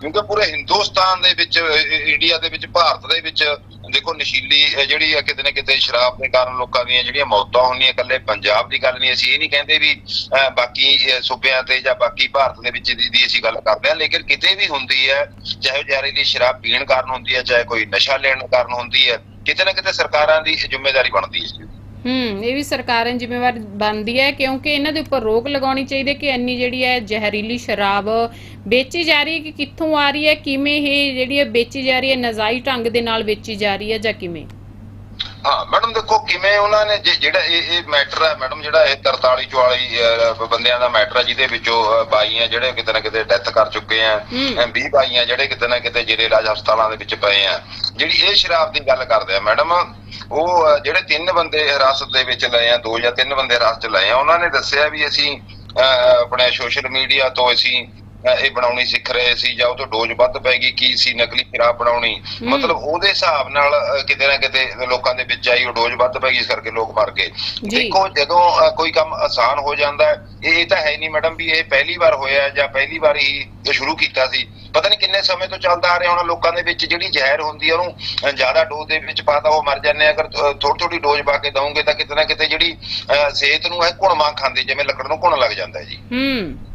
ਕਿਉਂਕਿ ਪੂਰੇ ਹਿੰਦੁਸਤਾਨ ਦੇ ਵਿੱਚ ਇੰਡੀਆ ਦੇ ਵਿੱਚ ਭਾਰਤ ਦੇ ਵਿੱਚ ਦੇਖੋ ਨਸ਼ੀਲੀ ਜਿਹੜੀ ਆ ਕਿਤੇ ਨਾ ਕਿਤੇ ਸ਼ਰਾਬ ਦੇ ਕਾਰਨ ਲੋਕਾਂ ਦੀਆਂ ਜਿਹੜੀਆਂ ਮੌਤਾਂ ਹੁੰਦੀਆਂ ਇਕੱਲੇ ਪੰਜਾਬ ਦੀ ਗੱਲ ਨਹੀਂ ਅਸੀਂ ਇਹ ਨਹੀਂ ਕਹਿੰਦੇ ਵੀ ਅ, ਬਾਕੀ ਸੂਬਿਆਂ ਤੇ ਜਾਂ ਬਾਕੀ ਭਾਰਤ ਦੇ ਵਿੱਚ ਦੀ ਅਸੀਂ ਗੱਲ ਕਰਦੇ ਹਾਂ ਲੇਕਿਨ ਕਿਤੇ ਵੀ ਹੁੰਦੀ ਹੈ ਚਾਹੇ ਉਹ ਜ਼ਹਿਰੀਲੀ ਸ਼ਰਾਬ ਪੀਣ ਕਾਰਨ ਹੁੰਦੀ ਹੈ ਚਾਹੇ ਕੋਈ ਨਸ਼ਾ ਲੈਣ ਕਾਰਨ ਹੁੰਦੀ ਹੈ ਕਿਤੇ ਨਾ ਕਿਤੇ ਸਰਕਾਰਾਂ ਦੀ ਜ਼ਿੰਮੇਵਾਰੀ ਬਣਦੀ ਹੈ ਹੂੰ, ਇਹ ਵੀ ਸਰਕਾਰਾਂ ਜ਼ਿੰਮੇਵਾਰ ਬਣਦੀ ਹੈ ਕਿਉਂਕਿ ਇਹਨਾਂ ਦੇ ਉੱਪਰ ਰੋਕ ਲਗਾਉਣੀ ਚਾਹੀਦੀ ਹੈ ਕਿ ਇੰਨੀ ਜਿਹੜੀ ਹੈ ਜ਼ਹਿਰੀਲੀ ਸ਼ਰਾਬ ਵੇਚੀ ਜਾ ਰਹੀ ਹੈ ਕਿ ਕਿੱਥੋਂ ਆ ਰਹੀ ਹੈ, ਕਿਵੇਂ ਇਹ ਜਿਹੜੀ ਹੈ ਵੇਚੀ ਜਾ ਰਹੀ ਹੈ, ਨਜਾਇਜ਼ ਢੰਗ ਦੇ ਨਾਲ ਵੇਚੀ ਜਾ ਰਹੀ ਹੈ ਜਾਂ ਕਿਵੇਂ? ਹਾਂ ਮੈਡਮ ਦੇਖੋ ਕਿਵੇਂ ਉਹਨਾਂ ਨੇ ਜਿਹੜਾ ਇਹ ਇਹ ਮੈਟਰ ਹੈ ਮੈਡਮ ਜਿਹੜਾ ਇਹ 43 44 ਅਹ, ਬੰਦਿਆਂ ਦਾ ਮੈਟਰ ਹੈ ਜਿਹਦੇ ਵਿੱਚੋਂ ਅਹ, 22 ਆ ਜਿਹੜੇ ਕਿਤੇ ਨਾ ਕਿਤੇ ਡੈਥ ਕਰ ਚੁੱਕੇ ਆ ਹੂੰ। 20 22 ਆ ਜਿਹੜੇ ਕਿਤੇ ਨਾ ਕਿਤੇ ਜਿਹੜੇ ਰਾਜ ਹਸਪਤਾਲਾਂ ਦੇ ਵਿੱਚ ਪਏ ਆ ਜਿਹੜੀ ਇਹ ਸ਼ਰਾਬ ਦੀ ਗੱਲ ਕਰਦੇ ਆ ਮੈਡਮ ਉਹ ਜਿਹੜੇ ਤਿੰਨ ਬੰਦੇ ਹਿਰਾਸਤ ਦੇ ਵਿੱਚ ਲਏ ਆ ਦੋ ਜਾਂ ਤਿੰਨ ਬੰਦੇ ਹਿਰਾਸਤ 'ਚ ਲਏ ਆ ਉਹਨਾਂ ਨੇ ਦੱਸਿਆ ਵੀ ਅਸੀਂ ਆਪਣੇ ਸੋਸ਼ਲ ਮੀਡੀਆ ਤੋਂ ਅਸੀਂ ਇਹ ਬਣਾਉਣੀ ਸਿੱਖ ਰਹੇ ਸੀ ਜਾਂ ਉਹ ਤੋਂ ਡੋਜ਼ ਵੱਧ ਪੈ ਗਈ ਕੀ ਸੀ ਨਕਲੀ ਸ਼ਰਾਬ ਬਣਾਉਣੀ? ਮਤਲਬ ਉਹਦੇ ਹਿਸਾਬ ਨਾਲ ਕਿਤੇ ਨਾ ਕਿਤੇ ਲੋਕਾਂ ਦੇ ਵਿੱਚ ਆਈ ਉਹ ਡੋਜ਼ ਵੱਧ ਪੈ ਗਈ ਇਸ ਕਰਕੇ ਲੋਕ ਮਰ ਗਏ। ਦੇਖੋ ਜਦੋਂ ਕੋਈ ਕੰਮ ਆਸਾਨ ਹੋ ਜਾਂਦਾ ਇਹ ਇਹ ਤਾਂ ਹੈ ਨਹੀਂ ਮੈਡਮ ਵੀ ਇਹ ਪਹਿਲੀ ਵਾਰ ਹੋਇਆ ਜਾਂ ਪਹਿਲੀ ਵਾਰ ਹੀ ਇਹ ਸ਼ੁਰੂ ਕੀਤਾ ਸੀ। ਪਤਾ ਨਹੀਂ ਕਿੰਨੇ ਸਮੇਂ ਤੋਂ ਚੱਲਦਾ ਆ ਰਿਹਾ ਹੁਣ ਲੋਕਾਂ ਦੇ ਵਿੱਚ ਜਿਹੜੀ ਜ਼ਹਿਰ ਹੁੰਦੀ ਹੈ ਉਹਨੂੰ ਜ਼ਿਆਦਾ ਡੋਜ਼ ਦੇ ਵਿੱਚ ਪਾਤਾ ਉਹ ਮਰ ਜਾਂਦੇ ਆ। ਅਗਰ ਥੋੜੀ ਥੋੜੀ ਡੋਜ਼ ਪਾ ਕੇ ਦਵੋਗੇ ਤਾਂ ਕਿਤੇ ਨਾ ਕਿਤੇ ਜਿਹੜੀ ਸਿਹਤ ਨੂੰ ਹੈ ਘੁਣਵਾਂ ਖਾਂਦੀ ਜਿਵੇਂ ਲੱਕੜ ਨੂੰ ਘੁਣ ਲੱਗ ਜਾਂਦਾ ਜੀ। ਹੂੰ।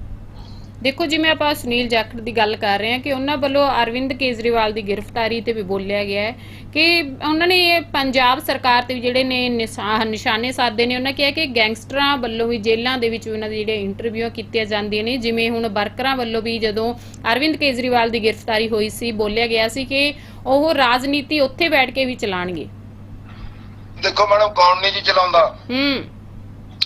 ਦੇਖੋ ਜਿਵੇਂ ਆਪਾਂ ਸੁਨੀਲ ਜਾਖੜ ਦੀ ਗੱਲ ਕਰ ਰਹੇ ਹਾਂ ਕਿ ਉਹਨਾਂ ਵੱਲੋਂ ਅਰਵਿੰਦ ਕੇਜਰੀਵਾਲ ਦੀ ਗ੍ਰਿਫਤਾਰੀ ਤੇ ਵੀ ਬੋਲਿਆ ਗਿਆ ਹੈ ਕਿ ਉਹਨਾਂ ਨੇ ਇਹ ਪੰਜਾਬ ਸਰਕਾਰ ਤੇ ਜਿਹੜੇ ਨੇ ਨਿਸ਼ਾ- ਨਿਸ਼ਾਨੇ ਸਾਧੇ ਨੇ ਉਹਨਾਂ ਕਿਹਾ ਕਿ ਗੈਂਗਸਟਰਾਂ ਵੱਲੋਂ ਵੀ ਜੇਲ੍ਹਾਂ ਦੇ ਵਿੱਚ ਉਹਨਾਂ ਦੀ ਜਿਹੜੇ ਇੰਟਰਵਿਊ ਕੀਤੀਆਂ ਜਾਂਦੀਆਂ ਨੇ ਜਿਵੇਂ ਹੁਣ ਵਰਕਰਾਂ ਵੱਲੋਂ ਵੀ ਜਦੋਂ ਅਰਵਿੰਦ ਕੇਜਰੀਵਾਲ ਦੀ ਗ੍ਰਿਫਤਾਰੀ ਹੋਈ ਸੀ ਬੋਲਿਆ ਗਿਆ ਸੀ ਕਿ ਉਹ ਰਾਜਨੀਤੀ ਉੱਥੇ ਬੈਠ ਕੇ ਵੀ ਚਲਾਣਗੇ। ਦੇਖੋ ਮੈਡਮ ਕੌਣ ਨਹੀਂ ਜੀ ਚਲਾਉਂਦਾ? ਹੂੰ।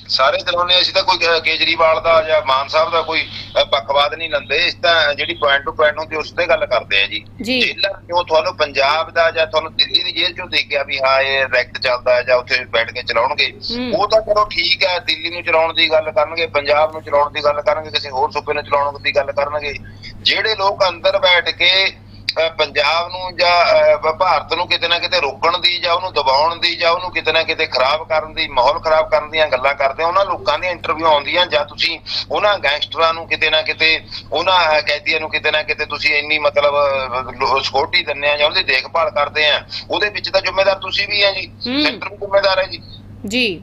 ਸਾਰੇ ਚਲਾਉਂਦੇ ਅਸੀਂ ਤਾਂ ਕੋਈ ਕੇਜਰੀਵਾਲ ਦਾ ਜਾਂ ਮਾਨ ਸਾਹਿਬ ਦਾ ਕੋਈ ਪੱਖਵਾਦ ਨਹੀਂ ਲੰਦੇ। ਇਸ ਤਾਂ ਜਿਹੜੀ ਪੁਆਇੰਟ ਟੂ ਪੁਆਇੰਟ ਹੁੰਦੀ ਉਸ ਤੇ ਗੱਲ ਕਰਦੇ ਆ ਜੀ। ਜੇਲ੍ਹਾਂ ਕਿਉਂ ਤੁਹਾਨੂੰ ਪੰਜਾਬ ਦਾ ਜਾਂ ਤੁਹਾਨੂੰ ਦਿੱਲੀ ਦੀ ਜੇਲ੍ਹ ਚੋਂ ਦੇਖਿਆ ਵੀ ਹਾਂ ਇਹ ਰੈਕਟ ਚੱਲਦਾ ਹੈ ਜਾਂ ਉੱਥੇ ਬੈਠ ਕੇ ਚਲਾਉਣਗੇ। ਉਹ ਤਾਂ ਚਲੋ ਠੀਕ ਹੈ ਦਿੱਲੀ ਨੂੰ ਚਲਾਉਣ ਦੀ ਗੱਲ ਕਰਨਗੇ ਪੰਜਾਬ ਨੂੰ ਚਲਾਉਣ ਦੀ ਗੱਲ ਕਰਨਗੇ ਕਿਸੇ ਹੋਰ ਸੂਬੇ ਨੂੰ ਚਲਾਉਣ ਦੀ ਗੱਲ ਕਰਨਗੇ। ਜਿਹੜੇ ਲੋਕ ਅੰਦਰ ਬੈਠ ਕੇ ਪੰਜਾਬ ਨੂੰ ਜਾਂ ਭਾਰਤ ਨੂੰ ਕਿਤੇ ਨਾ ਕਿਤੇ ਰੋਕਣ ਦੀ ਜਾਂ ਉਹਨੂੰ ਦਬਾਉਣ ਦੀ ਜਾਂ ਉਹਨੂੰ ਕਿਤੇ ਨਾ ਕਿਤੇ ਖਰਾਬ ਕਰਨ ਦੀ ਮਾਹੌਲ ਖਰਾਬ ਕਰਨ ਦੀਆਂ ਗੱਲਾਂ ਕਰਦੇ ਉਹਨਾਂ ਲੋਕਾਂ ਦੀਆਂ ਇੰਟਰਵਿਊ ਆਉਂਦੀਆਂ ਜਾਂ ਤੁਸੀਂ ਉਹਨਾਂ ਗੈਂਗਸਟਰਾਂ ਨੂੰ ਕਿਤੇ ਨਾ ਕਿਤੇ ਉਹਨਾਂ ਕੈਦੀਆਂ ਨੂੰ ਕਿਤੇ ਨਾ ਕਿਤੇ ਤੁਸੀਂ ਇੰਨੀ ਮਤਲਬ ਸਿਕਿਉਰਿਟੀ ਦਿੰਦੇ ਆ ਜਾਂ ਉਹਦੀ ਦੇਖਭਾਲ ਕਰਦੇ ਆ ਉਹਦੇ ਵਿੱਚ ਤਾਂ ਜ਼ਿੰਮੇਦਾਰ ਤੁਸੀਂ ਵੀ ਆ ਜੀ। ਸੈਂਟਰ ਵੀ ਜ਼ਿੰਮੇਦਾਰ ਹੈ ਜੀ ਜੀ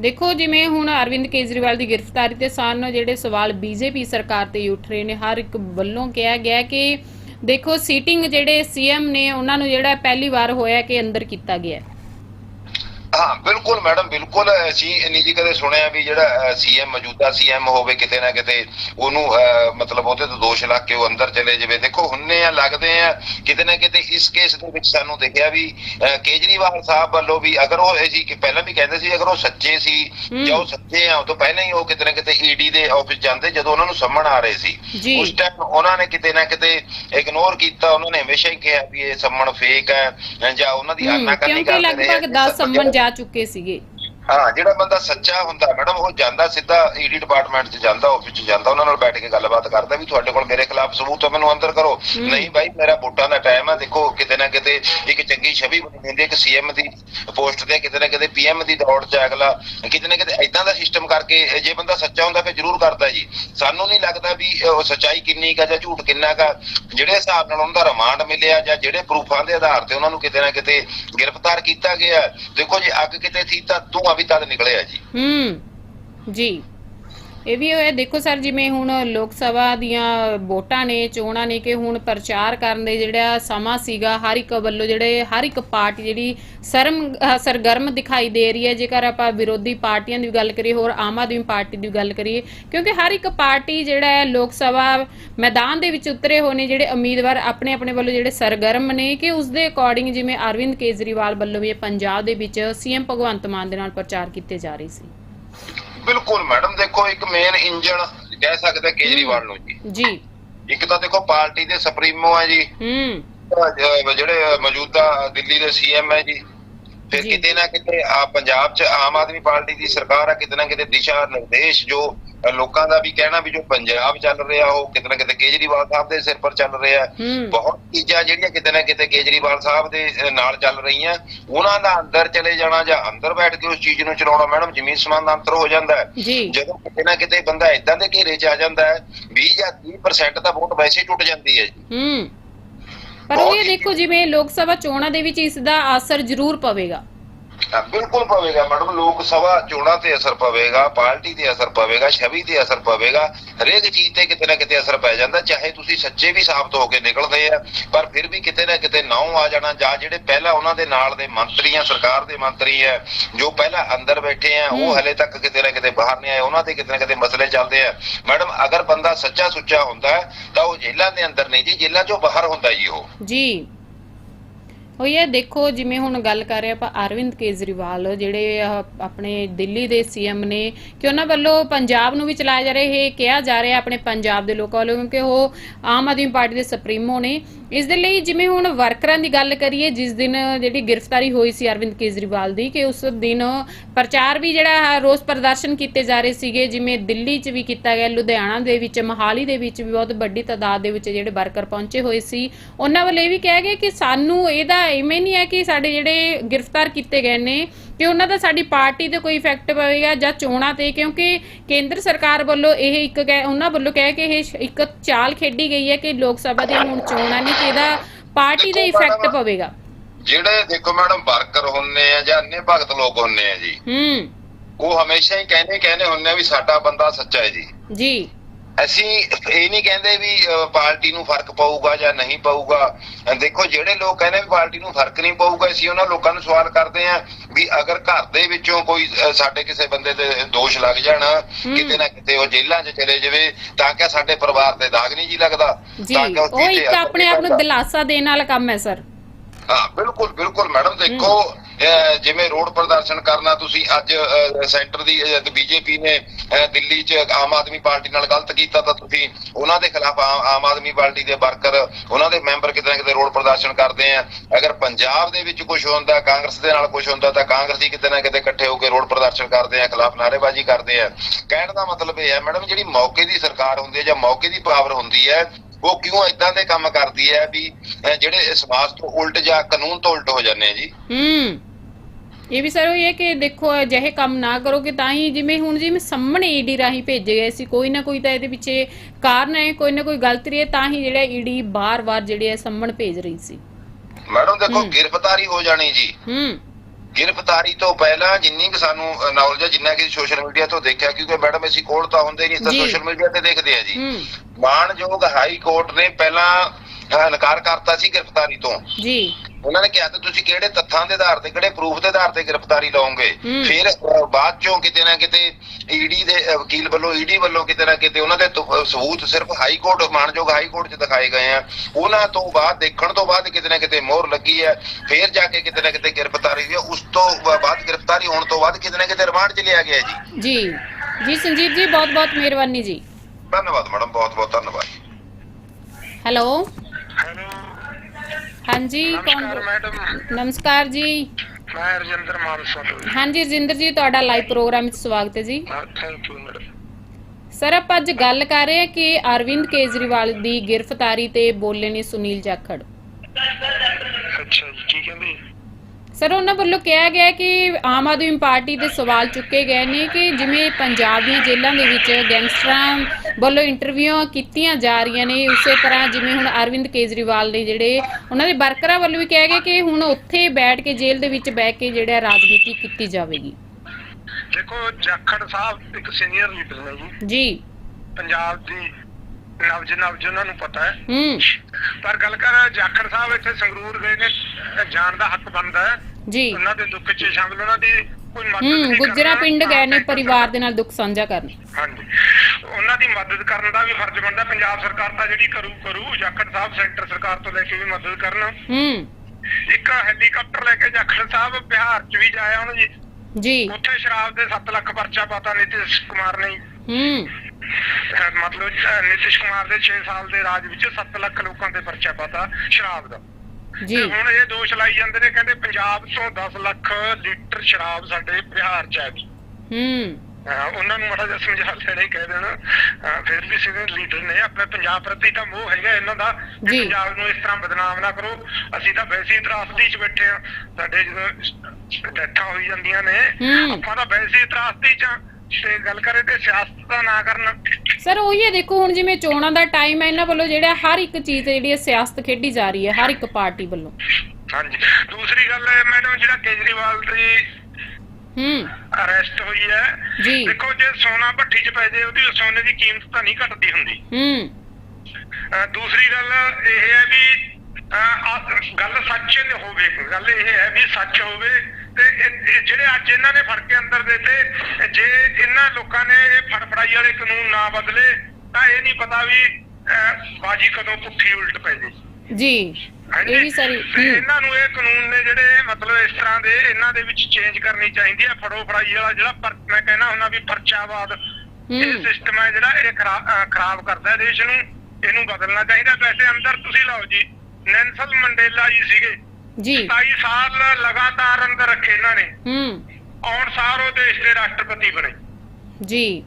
ਦੇਖੋ ਜਿਵੇਂ ਹੁਣ ਅਰਵਿੰਦ ਕੇਜਰੀਵਾਲ ਦੀ ਗ੍ਰਿਫਤਾਰੀ ਤੇ ਸਾਨ ਜਿਹੜੇ ਸਵਾਲ ਬੀਜੇਪੀ ਸਰਕਾਰ ਤੇ ਉੱਠ ਰਹੇ ਨੇ ਹਰ ਇੱਕ ਵੱਲੋਂ ਕਿਹਾ ਗਿਆ ਕਿ ਦੇਖੋ ਸੀਟਿੰਗ ਜਿਹੜੇ ਸੀਐਮ ਨੇ, ਉਹਨਾਂ ਨੂੰ ਜਿਹੜਾ ਪਹਿਲੀ ਵਾਰ ਹੋਇਆ ਕਿ ਅੰਦਰ ਕੀਤਾ ਗਿਆ ਹੈ। ਬਿਲਕੁਲ ਮੈਡਮ ਬਿਲਕੁਲ ਅਸੀਂ ਨਹੀਂ ਜੀ ਕਦੇ ਸੁਣਿਆ ਵੀ ਜਿਹੜਾ ਸੀਐਮ ਮੌਜੂਦਾ ਸੀਐਮ ਹੋਵੇ ਕਿਤੇ ਨਾ ਕਿਤੇ ਉਹਨੂੰ ਮਤਲਬ ਉਹਦੇ ਤੋਂ ਦੋਸ਼ ਲਾ ਕੇ ਉਹ ਅੰਦਰ ਚਲੇ ਜਾਵੇ ਦੇਖੋ ਹੁੰਨੇ ਆ ਲੱਗਦੇ ਆ ਕਿਤੇ ਨਾ ਕਿਤੇ ਇਸ ਕੇਸ ਦੇ ਵਿੱਚ ਸਾਨੂੰ ਦੇਖਿਆ ਵੀ ਕੇਜਰੀਵਾਲ ਸਾਹਿਬ ਵੱਲੋਂ ਵੀ ਅਗਰ ਉਹ ਅਸੀਂ ਕਿ ਪਹਿਲਾਂ ਵੀ ਕਹਿੰਦੇ ਸੀ ਅਗਰ ਉਹ ਸੱਚੇ ਸੀ। ਜਾਂ ਉਹ ਸੱਚੇ ਆ ਉਹ ਤੋਂ ਪਹਿਲਾਂ ਹੀ ਉਹ ਕਿਤੇ ਨਾ ਕਿਤੇ ਈਡੀ ਦੇ ਆਫਿਸ ਜਾਂਦੇ ਜਦੋਂ ਉਹਨਾਂ ਨੂੰ ਸੰਮਣ ਆ ਰਹੇ ਸੀ ਜੀ। ਉਸ ਟਾਈਮ ਉਹਨਾਂ ਨੇ ਕਿਤੇ ਨਾ ਕਿਤੇ ਇਗਨੋਰ ਕੀਤਾ ਉਹਨਾਂ ਨੇ ਹਮੇਸ਼ਾ ਹੀ ਕਿਹਾ ਵੀ ਇਹ ਸੰਮਣ ਫੇਕ ਹੈ ਜਾਂ ਉਹਨਾਂ ਦੀ ਆਨਾਕਾਨੀ ਕਿਉਂਕਿ ਕਰਦੇ ਆ। ਲਗਭਗ 10 ਸੰਮਨ ਜਾ ਚੁੱਕੇ ਸੀਗੇ। ਹਾਂ ਜਿਹੜਾ ਬੰਦਾ ਸੱਚਾ ਹੁੰਦਾ ਮੈਡਮ ਉਹ ਜਾਂਦਾ ਸਿੱਧਾ ਈਡੀ ਡਿਪਾਰਟਮੈਂਟ 'ਚ ਜਾਂਦਾ ਆਫਿਸ 'ਚ ਜਾਂਦਾ ਉਹਨਾਂ ਨਾਲ ਬੈਠ ਕੇ ਗੱਲਬਾਤ ਕਰਦਾ ਵੀ ਤੁਹਾਡੇ ਕੋਲ ਮੇਰੇ ਖਿਲਾਫ ਸਬੂਤ ਹੈ ਮੈਨੂੰ ਅੰਦਰ ਕਰੋ। ਨਹੀਂ ਭਾਈ ਮੇਰਾ ਵੋਟਾਂ ਦਾ ਟਾਈਮ ਹੈ ਦੇਖੋ ਕਿਤੇ ਨਾ ਕਿਤੇ ਇੱਕ ਚੰਗੀ ਛਵੀ ਬਣੀ ਹੁੰਦੀ ਹੈ ਇੱਕ ਸੀਐਮ ਦੀ ਪੋਸਟ ਤੇ ਕਿਤੇ ਨਾ ਕਿਤੇ ਪੀਐਮ ਦੀ ਦੌੜ 'ਚ ਅਗਲਾ ਕਿਤੇ ਨਾ ਕਿਤੇ ਐਦਾਂ ਦਾ ਸਿਸਟਮ ਕਰਕੇ ਜੇ ਬੰਦਾ ਸੱਚਾ ਹੁੰਦਾ ਫਿਰ ਜ਼ਰੂਰ ਕਰਦਾ ਜੀ। ਸਾਨੂੰ ਨਹੀਂ ਲੱਗਦਾ ਵੀ ਉਹ ਸੱਚਾਈ ਕਿੰਨੀ ਕਾ ਜਾਂ ਝੂਠ ਕਿੰਨਾ ਕਾ ਜਿਹੜੇ ਹਿਸਾਬ ਨਾਲ ਉਹਨਾਂ ਦਾ ਰਿਮਾਂਡ ਮਿਲਿਆ ਜਾਂ ਜਿਹੜੇ ਪ੍ਰੂਫਾਂ ਦੇ ਆਧਾਰ ਤੇ ਉਹਨਾਂ ਨੂੰ ਕਿਤੇ ਨਾ ਕਿਤੇ ਗ੍ਰਿਫਤਾਰ ਕੀਤਾ ਗਿਆ। ਦੇਖੋ ਜੇ ਅੱਗ ਕਿਤੇ ਸੀ ਤਾਂ ਧੂੰਆਂ ਵੀ ਤਦ ਨਿਕਲਿਆ ਜੀ। ਹੂੰ ਜੀ। ਇਹ ਵੀ ਹੋਇਆ, ਦੇਖੋ ਸਰ, ਜਿਵੇਂ ਹੁਣ ਲੋਕ ਸਭਾ ਦੀਆਂ ਵੋਟਾਂ ਨੇ, ਚੋਣਾਂ ਨੇ ਕਿ ਹੁਣ ਪ੍ਰਚਾਰ ਕਰਨ ਦੇ ਜਿਹੜਾ ਸਮਾਂ ਸੀਗਾ, ਹਰ ਇੱਕ ਵੱਲੋਂ ਜਿਹੜੇ, ਹਰ ਇੱਕ ਪਾਰਟੀ ਜਿਹੜੀ ਸਰਮ ਸਰਗਰਮ ਦਿਖਾਈ ਦੇ ਰਹੀ ਹੈ। ਜੇਕਰ ਆਪਾਂ ਵਿਰੋਧੀ ਪਾਰਟੀਆਂ ਦੀ ਗੱਲ ਕਰੀਏ, ਹੋਰ ਆਮ ਆਦਮੀ ਪਾਰਟੀ ਦੀ ਗੱਲ ਕਰੀਏ, ਕਿਉਂਕਿ ਹਰ ਇੱਕ ਪਾਰਟੀ ਜਿਹੜਾ ਹੈ, ਲੋਕ ਸਭਾ ਮੈਦਾਨ ਦੇ ਵਿੱਚ ਉਤਰੇ ਹੋਏ ਨੇ, ਜਿਹੜੇ ਉਮੀਦਵਾਰ ਆਪਣੇ ਆਪਣੇ ਵੱਲੋਂ ਜਿਹੜੇ ਸਰਗਰਮ ਨੇ ਕਿ ਉਸ ਦੇ ਅਕੋਰਡਿੰਗ ਜਿਵੇਂ ਅਰਵਿੰਦ ਕੇਜਰੀਵਾਲ ਵੱਲੋਂ ਵੀ ਪੰਜਾਬ ਦੇ ਵਿੱਚ ਸੀਐਮ ਭਗਵੰਤ ਮਾਨ ਦੇ ਨਾਲ ਪ੍ਰਚਾਰ ਕੀਤੇ ਜਾ ਰਹੀ ਸੀ। ਬਿਲਕੁਲ ਮੈਡਮ ਦੇਖੋ ਇੱਕ ਮੇਨ ਇੰਜਨ ਕਹਿ ਸਕਦੇ ਕੇਜਰੀਵਾਲ ਨੂੰ ਜੀ। ਜੀ। ਇੱਕ ਤਾਂ ਦੇਖੋ ਪਾਰਟੀ ਦੇ ਸੁਪਰੀਮੋ ਹੈ ਜੀ। ਹੂੰ। ਜਿਹੜੇ ਮੌਜੂਦਾ ਦਿੱਲੀ ਦੇ ਸੀਐਮ ਹੈ ਜੀ। ਫਿਰ। ਕਿਤੇ ਨਾ ਕਿਤੇ ਆ ਪੰਜਾਬ 'ਚ ਆਮ ਆਦਮੀ ਪਾਰਟੀ ਦੀ ਸਰਕਾਰ ਆ ਕਿਤੇ ਨਾ ਕਿਤੇ ਦਿਸ਼ਾ ਨਿਰਦੇਸ਼ ਜੋ ਲੋਕਾਂ ਦਾ ਵੀ ਕਹਿਣਾ ਵੀ ਜੋ ਪੰਜਾਬ ਚੱਲ ਰਿਹਾ ਉਹ ਕਿਤੇ ਨਾ ਕਿਤੇ ਕੇਜਰੀਵਾਲ ਸਾਹਿਬ ਦੇ ਸਿਰ ਪਰ ਚੱਲ ਰਿਹਾ। ਬਹੁਤ ਚੀਜ਼ਾਂ ਜਿਹੜੀਆਂ ਕਿਤੇ ਨਾ ਕਿਤੇ ਕੇਜਰੀਵਾਲ ਸਾਹਿਬ ਦੇ ਨਾਲ ਚੱਲ ਰਹੀਆਂ। ਉਹਨਾਂ ਦਾ ਅੰਦਰ ਚਲੇ ਜਾਣਾ ਜਾਂ ਅੰਦਰ ਬੈਠ ਕੇ ਉਸ ਚੀਜ਼ ਨੂੰ ਚਲਾਉਣਾ ਮੈਡਮ ਜ਼ਮੀਨ ਸਮਾਨ ਦਾ ਅੰਤਰ ਹੋ ਜਾਂਦਾ ਹੈ। ਜਦੋਂ ਕਿਤੇ ਨਾ ਕਿਤੇ ਬੰਦਾ ਇਦਾਂ ਦੇ ਘੇਰੇ 'ਚ ਆ ਜਾਂਦਾ ਹੈ 20 ਜਾਂ 30% ਤਾਂ ਵੋਟ ਵੈਸੇ ਟੁੱਟ ਜਾਂਦੀ ਹੈ ਜੀ। ਪਰ ਇਹ ਦੇਖੋ ਜਿਵੇਂ ਲੋਕ ਸਭਾ ਚੋਣਾਂ ਦੇ ਵਿੱਚ ਇਸ ਦਾ ਅਸਰ ਜ਼ਰੂਰ ਪਵੇਗਾ। ਬਿਲਕੁਲ ਪਵੇਗਾ ਮੈਡਮ ਲੋਕ ਸਭਾ ਚੋਣਾਂ ਤੇ ਅਸਰ ਪਵੇਗਾ ਪਾਰਟੀ ਤੇ ਅਸਰ ਪਵੇਗਾ ਛਵੀ ਤੇ ਅਸਰ ਪਵੇਗਾ ਹਰੇਕ ਚੀਜ਼ ਤੇ ਕਿਤੇ ਨਾ ਕਿਤੇ ਅਸਰ ਪੈ ਜਾਂਦਾ ਚਾਹੇ ਤੁਸੀਂ ਸੱਚੇ ਵੀ ਸਾਬਤ ਹੋ ਕੇ ਨਿਕਲਦੇ ਆ ਪਰ ਫਿਰ ਵੀ ਕਿਤੇ ਨਾ ਕਿਤੇ ਨਾਉ ਆ ਜਾਣਾ ਜਾਂ ਜਿਹੜੇ ਪਹਿਲਾਂ ਉਹਨਾਂ ਦੇ ਨਾਲ ਦੇ ਮੰਤਰੀ ਆ ਸਰਕਾਰ ਦੇ ਮੰਤਰੀ ਆ ਜੋ ਪਹਿਲਾਂ ਅੰਦਰ ਬੈਠੇ ਆ। ਉਹ ਹਲੇ ਤੱਕ ਕਿਤੇ ਨਾ ਕਿਤੇ ਬਾਹਰ ਨਹੀਂ ਆਏ ਉਹਨਾਂ ਤੇ ਕਿਤੇ ਨਾ ਕਿਤੇ ਮਸਲੇ ਚੱਲਦੇ ਆ। ਮੈਡਮ ਅਗਰ ਬੰਦਾ ਸੱਚਾ ਸੁੱਚਾ ਹੁੰਦਾ ਤਾਂ ਉਹ ਜੇਲ੍ਹਾਂ ਦੇ ਅੰਦਰ ਨਹੀਂ ਜੀ ਜੇਲ੍ਹਾਂ ਚੋਂ ਬਾਹਰ ਹੁੰਦਾ ਜੀ ਉਹ। ਜੀ। ਹੋਈ ਹੈ, ਦੇਖੋ ਜਿਵੇਂ ਹੁਣ ਗੱਲ ਕਰ ਰਹੇ ਆਪਾਂ ਅਰਵਿੰਦ ਕੇਜਰੀਵਾਲ, ਜਿਹੜੇ ਆਪਣੇ ਦਿੱਲੀ ਦੇ ਸੀਐਮ ਨੇ, ਕਿ ਉਹਨਾਂ ਵੱਲੋਂ ਪੰਜਾਬ ਨੂੰ ਵੀ ਚਲਾਇਆ ਜਾ ਰਿਹਾ, ਇਹ ਕਿਹਾ ਜਾ ਰਿਹਾ ਆਪਣੇ ਪੰਜਾਬ ਦੇ ਲੋਕਾਂ ਵੱਲੋਂ, ਕਿਉਂਕਿ ਉਹ ਆਮ ਆਦਮੀ ਪਾਰਟੀ ਦੇ ਸੁਪਰੀਮੋ ਨੇ। ਇਸ ਦੇ ਲਈ ਜਿਵੇਂ ਹੁਣ ਵਰਕਰਾਂ ਦੀ ਗੱਲ ਕਰੀਏ, ਜਿਸ ਦਿਨ ਜਿਹੜੀ ਗ੍ਰਿਫਤਾਰੀ ਹੋਈ ਸੀ ਅਰਵਿੰਦ ਕੇਜਰੀਵਾਲ ਦੀ, ਕਿ ਉਸ ਦਿਨ ਪ੍ਰਚਾਰ ਵੀ ਜਿਹੜਾ ਰੋਸ ਪ੍ਰਦਰਸ਼ਨ ਕੀਤੇ ਜਾ ਰਹੇ ਸੀਗੇ, ਜਿਵੇਂ ਦਿੱਲੀ 'ਚ ਵੀ ਕੀਤਾ ਗਿਆ, ਲੁਧਿਆਣਾ ਦੇ ਵਿੱਚ, ਮਹਾਲੀ ਦੇ ਵਿੱਚ ਵੀ ਬਹੁਤ ਵੱਡੀ ਤਾਦਾਦ ਦੇ ਵਿੱਚ ਜਿਹੜੇ ਵਰਕਰ ਪਹੁੰਚੇ ਹੋਏ ਸੀ। ਉਹਨਾਂ ਵੱਲੋਂ ਇਹ ਵੀ ਕਿਹਾ ਗਿਆ ਕਿ ਸਾਨੂੰ ਇਹਦਾ ਐਵੇਂ ਨਹੀਂ ਹੈ ਕਿ ਸਾਡੇ ਜਿਹੜੇ ਗ੍ਰਿਫਤਾਰ ਕੀਤੇ ਗਏ ਨੇ ਕਿ ਉਹਨਾਂ ਦਾ ਸਾਡੀ ਪਾਰਟੀ ਤੇ ਕੋਈ ਇਫੈਕਟ ਪਵੇਗਾ ਜਾਂ ਚੋਣਾਂ ਤੇ ਕਿਉਂਕਿ ਕੇਂਦਰ ਸਰਕਾਰ ਵੱਲੋਂ ਇਹ ਇੱਕ ਕਹਿ- ਉਹਨਾਂ ਵੱਲੋਂ ਕਹਿ ਕੇ ਇਹ ਇੱਕ ਚਾਲ ਖੇਡੀ ਗਈ ਹੈ ਕਿ ਲੋਕ ਸਭਾ ਦੀਆਂ ਹੁਣ ਚੋਣਾਂ ਨੇ ਕਿ ਇਹਦਾ ਪਾਰਟੀ ਦੇ ਇਫੈਕਟ ਪਵੇਗਾ। ਜਿਹੜੇ ਦੇਖੋ ਮੈਡਮ ਵਰਕਰ ਹੁੰਨੇ ਆ ਜਾਂ ਅੰਨੇ ਭਗਤ ਲੋਕ ਹੁੰਨੇ ਆ ਜੀ ਹੂੰ। ਉਹ ਹਮੇਸ਼ਾ ਹੀ ਕਹਿੰਦੇ ਕਹਿੰਦੇ ਹੁੰਨੇ ਆ ਵੀ ਸਾਡਾ ਬੰਦਾ ਸੱਚਾ ਹੈ ਜੀ। ਜੀ। ਅਸੀਂ ਇਹ ਨਹੀਂ ਕਹਿੰਦੇ ਵੀ ਪਾਰਟੀ ਨੂੰ ਫ਼ਰਕ ਪਊਗਾ ਜਾਂ ਨਹੀਂ ਪਊਗਾ। ਦੇਖੋ ਜਿਹੜੇ ਲੋਕ ਕਹਿੰਦੇ ਵੀ ਪਾਰਟੀ ਨੂੰ ਫ਼ਰਕ ਨਹੀਂ ਪਊਗਾ ਅਸੀਂ ਉਹਨਾਂ ਲੋਕਾਂ ਨੂੰ ਸਵਾਲ ਕਰਦੇ ਆਂ ਵੀ ਅਗਰ ਘਰ ਦੇ ਵਿੱਚੋਂ ਕੋਈ ਸਾਡੇ ਕਿਸੇ ਬੰਦੇ ਤੇ ਦੋਸ਼ ਲੱਗ ਜਾਣ ਕਿਤੇ ਨਾ ਕਿਤੇ ਉਹ ਜੇਲ੍ਹਾਂ 'ਚ ਚਲੇ ਜਾਵੇ ਤਾਂ ਕਿ ਸਾਡੇ ਪਰਿਵਾਰ ਤੇ ਦਾਗ ਨਹੀਂ ਜੀ ਲੱਗਦਾ? ਤਾਂ ਕਿ ਉਹ ਇੱਕ ਆਪਣੇ ਆਪ ਨੂੰ। ਦਿਲਾਸਾ ਦੇਣ ਵਾਲਾ ਕੰਮ ਹੈ ਸਰ। ਹਾਂ ਬਿਲਕੁਲ ਬਿਲਕੁਲ ਮੈਡਮ ਦੇਖੋ ਜਿਵੇਂ ਰੋਡ ਪ੍ਰਦਰਸ਼ਨ ਕਰਨਾ, ਤੁਸੀਂ ਅੱਜ ਸੈਂਟਰ ਦੀ ਬੀਜੇਪੀ ਨੇ ਦਿੱਲੀ 'ਚ ਆਮ ਆਦਮੀ ਪਾਰਟੀ ਨਾਲ ਗਲਤ ਕੀਤਾ, ਤਾਂ ਤੁਸੀਂ ਉਹਨਾਂ ਦੇ ਖਿਲਾਫ ਆਮ ਆਦਮੀ ਪਾਰਟੀ ਦੇ ਵਰਕਰ, ਉਹਨਾਂ ਦੇ ਮੈਂਬਰ ਕਿਤੇ ਨਾ ਕਿਤੇ ਰੋਡ ਪ੍ਰਦਰਸ਼ਨ ਕਰਦੇ ਆ। ਅਗਰ ਪੰਜਾਬ ਦੇ ਵਿੱਚ ਕੁਝ ਹੁੰਦਾ, ਕਾਂਗਰਸ ਦੇ ਨਾਲ ਕੁਝ ਹੁੰਦਾ, ਤਾਂ ਕਾਂਗਰਸੀ ਕਿਤੇ ਨਾ ਕਿਤੇ ਇਕੱਠੇ ਹੋ ਕੇ ਰੋਡ ਪ੍ਰਦਰਸ਼ਨ ਕਰਦੇ ਆ, ਖਿਲਾਫ ਨਾਅਰੇਬਾਜ਼ੀ ਕਰਦੇ ਆ। ਕਹਿਣ ਦਾ ਮਤਲਬ ਇਹ ਹੈ, ਮੈਡਮ, ਜਿਹੜੀ ਮੌਕੇ ਦੀ ਸਰਕਾਰ ਹੁੰਦੀ ਹੈ ਜਾਂ ਮੌਕੇ ਦੀ ਪਾਵਰ ਹੁੰਦੀ ਹੈ, ਉਹ ਕਿਉਂ ਇਦਾਂ ਦੇ ਕੰਮ ਕਰਦੀ ਹੈ ਵੀ ਜਿਹੜੇ ਸਮਾਜ ਤੋਂ ਉਲਟ ਜਾਂ ਕਾਨੂੰਨ ਤੋਂ ਉਲਟ ਹੋ ਜਾਂਦੇ ਆ ਜੀ? ਹੂੰ। ਇਹ ਵੀ ਸਰ ਉਹ ਇਹ ਹੈ ਕਿ ਦੇਖੋ ਅਜਿਹੇ ਕੰਮ ਨਾ ਕਰੋਗੇ ਤਾਂ ਹੀ ਜਿਵੇਂ ਹੁਣ ਜਿਵੇਂ ਸਾਹਮਣੇ ਈਡੀ ਰਾਹੀਂ ਭੇਜੇ ਗਏ ਸੀ ਕੋਈ ਨਾ ਕੋਈ ਤਾਂ ਇਹਦੇ ਪਿੱਛੇ ਕਾਰਨ ਹੈ ਕੋਈ ਨਾ ਕੋਈ ਗਲਤੀ ਰਹੀ ਹੈ ਤਾਂ ਹੀ ਜਿਹੜਾ ਈਡੀ ਬਾਰ-ਬਾਰ ਜਿਹੜੇ ਹੈ ਸੰਮਣ ਭੇਜ ਰਹੀ ਸੀ। ਮੈਡਮ ਦੇਖੋ। ਗ੍ਰਿਫਤਾਰੀ ਹੋ ਜਾਣੀ ਜੀ। ਹੂੰ। ਗ੍ਰਿਫਤਾਰੀ ਤੋਂ ਪਹਿਲਾਂ ਜਿੰਨੀ ਕਿ ਸਾਨੂੰ ਨੌਲੇਜ ਹੈ ਜਿੰਨਾ ਕਿ ਸੋਸ਼ਲ ਮੀਡੀਆ ਤੋਂ ਦੇਖਿਆ ਕਿਉਂਕਿ ਮੈਡਮ ਅਸੀਂ ਕੋਲ ਤਾਂ ਹੁੰਦੇ ਨਹੀਂ ਤਾਂ। ਸੋਸ਼ਲ ਮੀਡੀਆ ਤੇ ਦੇਖਦੇ ਆ ਜੀ। ਮਾਨਯੋਗ ਹਾਈ ਕੋਰਟ ਨੇ ਪਹਿਲਾਂ ਇਨਕਾਰ ਕਰਤਾ ਸੀ ਗ੍ਰਿਫਤਾਰੀ ਤੋਂ। ਜੀ। ਉਹਨਾਂ ਨੇ ਕਿਹਾ ਕਿ ਤੁਸੀਂ ਕਿਹੜੇ ਤੱਥਾਂ ਦੇ ਆਧਾਰ ਤੇ ਕਿਹੜੇ ਪ੍ਰੂਫ ਦੇ ਆਧਾਰ ਤੇ ਗ੍ਰਿਫਤਾਰੀ ਲਾਓਗੇ? ਹੂੰ। ਫਿਰ ਬਾਅਦ ਚੋਂ ਕਿਤੇ ਨਾ ਕਿਤੇ ਈਡੀ ਦੇ ਵਕੀਲ ਵੱਲੋਂ ਈਡੀ ਵੱਲੋਂ ਕਿਤੇ ਨਾ ਕਿਤੇ ਉਹਨਾਂ ਦੇ ਤੁ- ਸਬੂਤ ਸਿਰਫ ਹਾਈ ਕੋਰਟ ਮਾਨਯੋਗ ਹਾਈ ਕੋਰਟ 'ਚ ਦਿਖਾਏ ਗਏ ਆ। ਉਹਨਾਂ ਤੋਂ ਬਾਅਦ ਦੇਖਣ ਤੋਂ ਬਾਅਦ ਕਿਤੇ ਨਾ ਕਿਤੇ ਮੋਹਰ ਲੱਗੀ ਹੈ। ਫਿਰ ਜਾ ਕੇ ਕਿਤੇ ਨਾ ਕਿਤੇ ਗ੍ਰਿਫਤਾਰੀ ਹੋਈ ਉਸ ਤੋਂ ਬਾਅਦ ਗ੍ਰਿਫਤਾਰੀ ਹੋਣ ਤੋਂ ਬਾਅਦ ਕਿਤੇ ਨਾ ਕਿਤੇ ਰਿਮਾਂਡ 'ਚ ਲਿਆ ਗਿਆ ਜੀ। ਜੀ। ਜੀ ਸੰਜੀਵ ਜੀ ਬਹੁਤ ਬਹੁਤ ਮਿਹਰਬਾਨੀ ਜੀ। ਧੰਨਵਾਦ ਮੈਡਮ ਬਹੁਤ ਬਹੁਤ ਧੰਨਵਾਦ। ਹੈਲੋ। ਹੈਲੋ। ਹਾਂਜੀ ਨਮਸਕਾਰ ਕੌਣ ਮੈਡਮ। ਨਮਸਕਾਰ ਜੀ। ਮੈਂ ਰਜਿੰਦਰ ਮਾਨਸਾ ਤੋਂ। ਹਾਂਜੀ ਰਜਿੰਦਰ ਜੀ ਤੁਹਾਡਾ ਲਾਈਵ ਪ੍ਰੋਗਰਾਮ ਵਿੱਚ ਸਵਾਗਤ ਹੈ ਜੀ। ਥੈਂਕ ਯੂ ਮੈਡਮ ਸਰ ਆਪਾਂ ਅੱਜ ਗੱਲ ਕਰ ਰਹੇ ਹਾਂ ਕਿ ਅਰਵਿੰਦ ਕੇਜਰੀਵਾਲ ਦੀ ਗ੍ਰਿਫਤਾਰੀ ਤੇ ਬੋਲੇ ਨੇ ਸੁਨੀਲ ਜਾਖੜ। ਅੱਛਾ ਜੀ ਕੀ ਕਹਿੰਦੇ? ਸਰ ਉਹਨਾਂ ਵੱਲੋਂ ਕਿਹਾ ਗਿਆ ਕਿ ਆਮ ਆਦਮੀ ਪਾਰਟੀ ਦੇ ਸਵਾਲ ਚੁੱਕੇ ਗਏ ਨੇ ਕਿ ਜਿਵੇਂ ਪੰਜਾਬ ਜੇਲ੍ਹਾਂ ਦੇ ਵਿੱਚ ਗੈਂਗਸਟਰਾਂ ਵੱਲੋਂ ਇੰਟਰਵਿਊਆਂ ਕੀਤੀਆਂ ਜਾ ਰਹੀਆਂ ਨੇ ਉਸੇ ਤਰ੍ਹਾਂ ਜਿਵੇਂ ਹੁਣ ਅਰਵਿੰਦ ਕੇਜਰੀਵਾਲ ਨੇ ਜਿਹੜੇ ਉਹਨਾਂ ਦੇ ਵਰਕਰਾਂ ਵੱਲੋਂ ਵੀ ਕਿਹਾ ਗਿਆ ਕਿ ਹੁਣ ਉੱਥੇ ਬੈਠ ਕੇ ਜੇਲ੍ਹ ਦੇ ਵਿੱਚ ਬਹਿ ਕੇ ਜਿਹੜਾ ਰਾਜਨੀਤੀ ਕੀਤੀ ਜਾਵੇਗੀ। ਦੇਖੋ ਜਾਖੜ ਸਾਹਿਬ ਇੱਕ ਸੀਨੀਅਰ ਲੀਡਰ ਨੇ ਜੀ। ਜੀ। ਪੰਜਾਬ ਦੀ ਨਵਜ ਨਵਜ ਉਹਨਾਂ ਨੂੰ ਪਤਾ ਹੈ। ਹੂੰ। ਪਰ ਗੱਲ ਕਰ ਜਾਖੜ ਸਾਹਿਬ ਇੱਥੇ ਸੰਗਰੂਰ ਗਏ ਨੇ ਜਾਣ ਦਾ ਹੱਕ ਬਣਦਾ ਹੈ। ਜੀ। ਉਹਨਾਂ ਦੇ ਦੁੱਖ 'ਚ ਸ਼ਾਮਲ ਉਹਨਾਂ ਦੀ ਕੋਈ ਮਦਦ ਹੂੰ ਨਹੀਂ ਗੁਜਰਾ। ਪਿੰਡ ਗਏ ਨੇ ਪਰਿਵਾਰ ਦੇ ਨਾਲ ਦੁੱਖ ਸਾਂਝਾ ਕਰਨ। ਹਾਂਜੀ। ਉਹਨਾਂ ਦੀ ਮਦਦ ਕਰਨ ਦਾ ਵੀ ਫਰਜ਼ ਬਣਦਾ ਪੰਜਾਬ ਸਰਕਾਰ ਤਾਂ ਜਿਹੜੀ ਕਰੂ ਕਰੂ ਜਾਖੜ ਸਾਹਿਬ ਸੈਂਟਰ ਸਰਕਾਰ ਤੋਂ ਲੈ ਕੇ ਵੀ ਮਦਦ ਕਰਨ। ਹੂੰ। ਇੱਕ ਹੈਲੀਕਾਪਟਰ ਲੈ ਕੇ ਜਾਖੜ ਸਾਹਿਬ ਬਿਹਾਰ ਚ ਵੀ ਜਾਇਆ ਹੁਣ ਜੀ। ਜੀ। ਉੱਥੇ ਸ਼ਰਾਬ ਦੇ 7 ਲੱਖ ਪਰਚਾ ਪਾਤਾ ਨਿਤਿਸ਼ ਕੁਮਾਰ ਨੇ। ਹੂੰ। ਅਹ ਮਤਲਬ ਅਹ ਨਿਤਿਸ਼ ਕੁਮਾਰ ਦੇ 6 ਸਾਲ ਦੇ ਰਾਜ ਵਿੱਚ 7 ਲੱਖ ਲੋਕਾਂ ਤੇ ਪਰਚਾ ਪਾਤਾ ਸ਼ਰਾਬ ਦਾ। ਜੀ। ਤੇ ਹੁਣ ਇਹ ਦੋਸ਼ ਲਾਈ ਜਾਂਦੇ ਨੇ ਕਹਿੰਦੇ ਪੰਜਾਬ ਤੋਂ 10 ਲੱਖ ਲੀਟਰ ਸ਼ਰਾਬ ਸਾਡੇ ਬਿਹਾਰ ਚ ਆ ਗਈ ਹੂੰ। ਅਹ ਉਹਨਾਂ ਨੂੰ ਮਾੜਾ ਜਿਹਾ ਸਮਝਾ ਲੈਣਾ ਕਹਿ ਦੇਣ। ਅਹ ਫਿਰ ਵੀ ਸੀਨੀਅਰ ਲੀਡਰ ਨੇ ਆਪਣੇ ਪੰਜਾਬ ਪ੍ਰਤੀ ਤਾਂ ਮੋਹ ਹੈਗਾ ਇਹਨਾਂ ਦਾ ਕਿ ਜੀ। ਪੰਜਾਬ ਨੂੰ ਇਸ ਤਰ੍ਹਾਂ ਬਦਨਾਮ ਨਾ ਕਰੋ। ਅਸੀਂ ਤਾਂ ਵੈਸੇ ਹੀ ਤਰਾਸਦੀ 'ਚ ਬੈਠੇ ਆ ਸਾਡੇ ਜਦੋਂ ਡੈਥਾਂ ਹੋਈ ਜਾਂਦੀਆਂ ਨੇ ਹੂੰ। ਆਪਾਂ ਤਾਂ ਵੈਸੇ ਹੀ ਤਰਾਸਦੀ 'ਚ ਆਂ। ਤੇ ਗੱਲ ਕਰੇ ਤੇ ਸਿਆਸਤ ਦਾ ਨਾ ਕਰਨ। ਸਰ ਉਹੀ ਹੈ ਦੇਖੋ ਹੁਣ ਜਿਵੇਂ ਚੋਣਾਂ ਦਾ ਟਾਈਮ ਹੈ ਇਹਨਾਂ ਵੱਲੋਂ ਜਿਹੜਾ ਹਰ ਇੱਕ ਚੀਜ਼ ਤੇ ਜਿਹੜੀ ਹੈ ਸਿਆਸਤ ਖੇਡੀ ਜਾ ਰਹੀ ਹੈ ਹਰ ਇੱਕ ਪਾਰਟੀ ਵੱਲੋਂ। ਹਾਂਜੀ। ਦੂਸਰੀ ਗੱਲ ਹੈ ਮੈਡਮ ਜਿਹੜਾ ਕੇਜਰੀਵਾਲ ਦੀ ਹੂੰ। ਅਰੈਸਟ ਹੋਈ ਹੈ ਜੀ। ਦੇਖੋ ਜੇ ਸੋਨਾ ਭੱਠੀ 'ਚ ਪੈ ਜੇ ਉਹਦੀ ਸੋਨੇ ਦੀ ਕੀਮਤ ਤਾਂ ਨਹੀਂ ਘਟਦੀ ਹੁੰਦੀ। ਹੂੰ। ਅਹ ਦੂਸਰੀ ਗੱਲ ਇਹ ਹੈ ਵੀ ਗੱਲ ਸੱਚ ਹੋਵੇ ਗੱਲ ਇਹ ਹੈ ਵੀ ਸੱਚ ਹੋਵੇ ਤੇ ਜਿਹੜੇ ਅੱਜ ਇਹਨਾਂ ਨੇ ਫੜ ਕੇ ਅੰਦਰ ਦਿੱਤੇ ਜੇ ਇਹਨਾਂ ਲੋਕਾਂ ਨੇ ਇਹ ਫੜਫੜਾਈ ਵਾਲੇ ਕਾਨੂੰਨ ਨਾ ਬਦਲੇ ਤਾਂ ਇਹ ਨਹੀਂ ਪਤਾ ਵੀ ਬਾਜੀ ਕਦੋਂ ਪੁੱਠੀ ਉਲਟ ਪੈ ਜੇ ਜੀ। ਇਹ ਵੀ ਸਾਰੀ ਇਹਨਾਂ ਨੂੰ ਇਹ ਕਾਨੂੰਨ ਨੇ ਜਿਹੜੇ ਮਤਲਬ ਇਸ ਤਰ੍ਹਾਂ ਦੇ ਇਹਨਾਂ ਦੇ ਵਿੱਚ ਚੇਂਜ ਕਰਨੀ ਚਾਹੀਦੀ ਹੈ ਫੜੋ ਫੜਾਈ ਵਾਲਾ ਜਿਹੜਾ ਪਰ- ਮੈਂ ਕਹਿੰਦਾ ਹੁੰਦਾ ਵੀ ਪਰਚਾਵਾਦ ਇਹ ਸਿਸਟਮ ਹੈ ਜਿਹੜਾ ਇਹ ਖਰਾਬ ਕਰਦਾ ਦੇਸ਼ ਨੂੰ ਇਹਨੂੰ ਬਦਲਣਾ ਚਾਹੀਦਾ। ਵੈਸੇ ਅੰਦਰ ਤੁਸੀਂ ਲਓ ਜੀ ਨੈਲਸਨ ਮੰਡੇਲਾ ਜੀ ਸੀਗੇ। ਜੀ। 27 ਸਾਲ ਲਗਾਤਾਰ ਅੰਦਰ ਰੱਖੇ ਇਹਨਾਂ ਨੇ। ਹੂੰ। ਔਰ ਸਾਰ ਦੇਸ਼ ਦੇ ਰਾਸ਼ਟਰਪਤੀ ਬਣੇ। ਜੀ।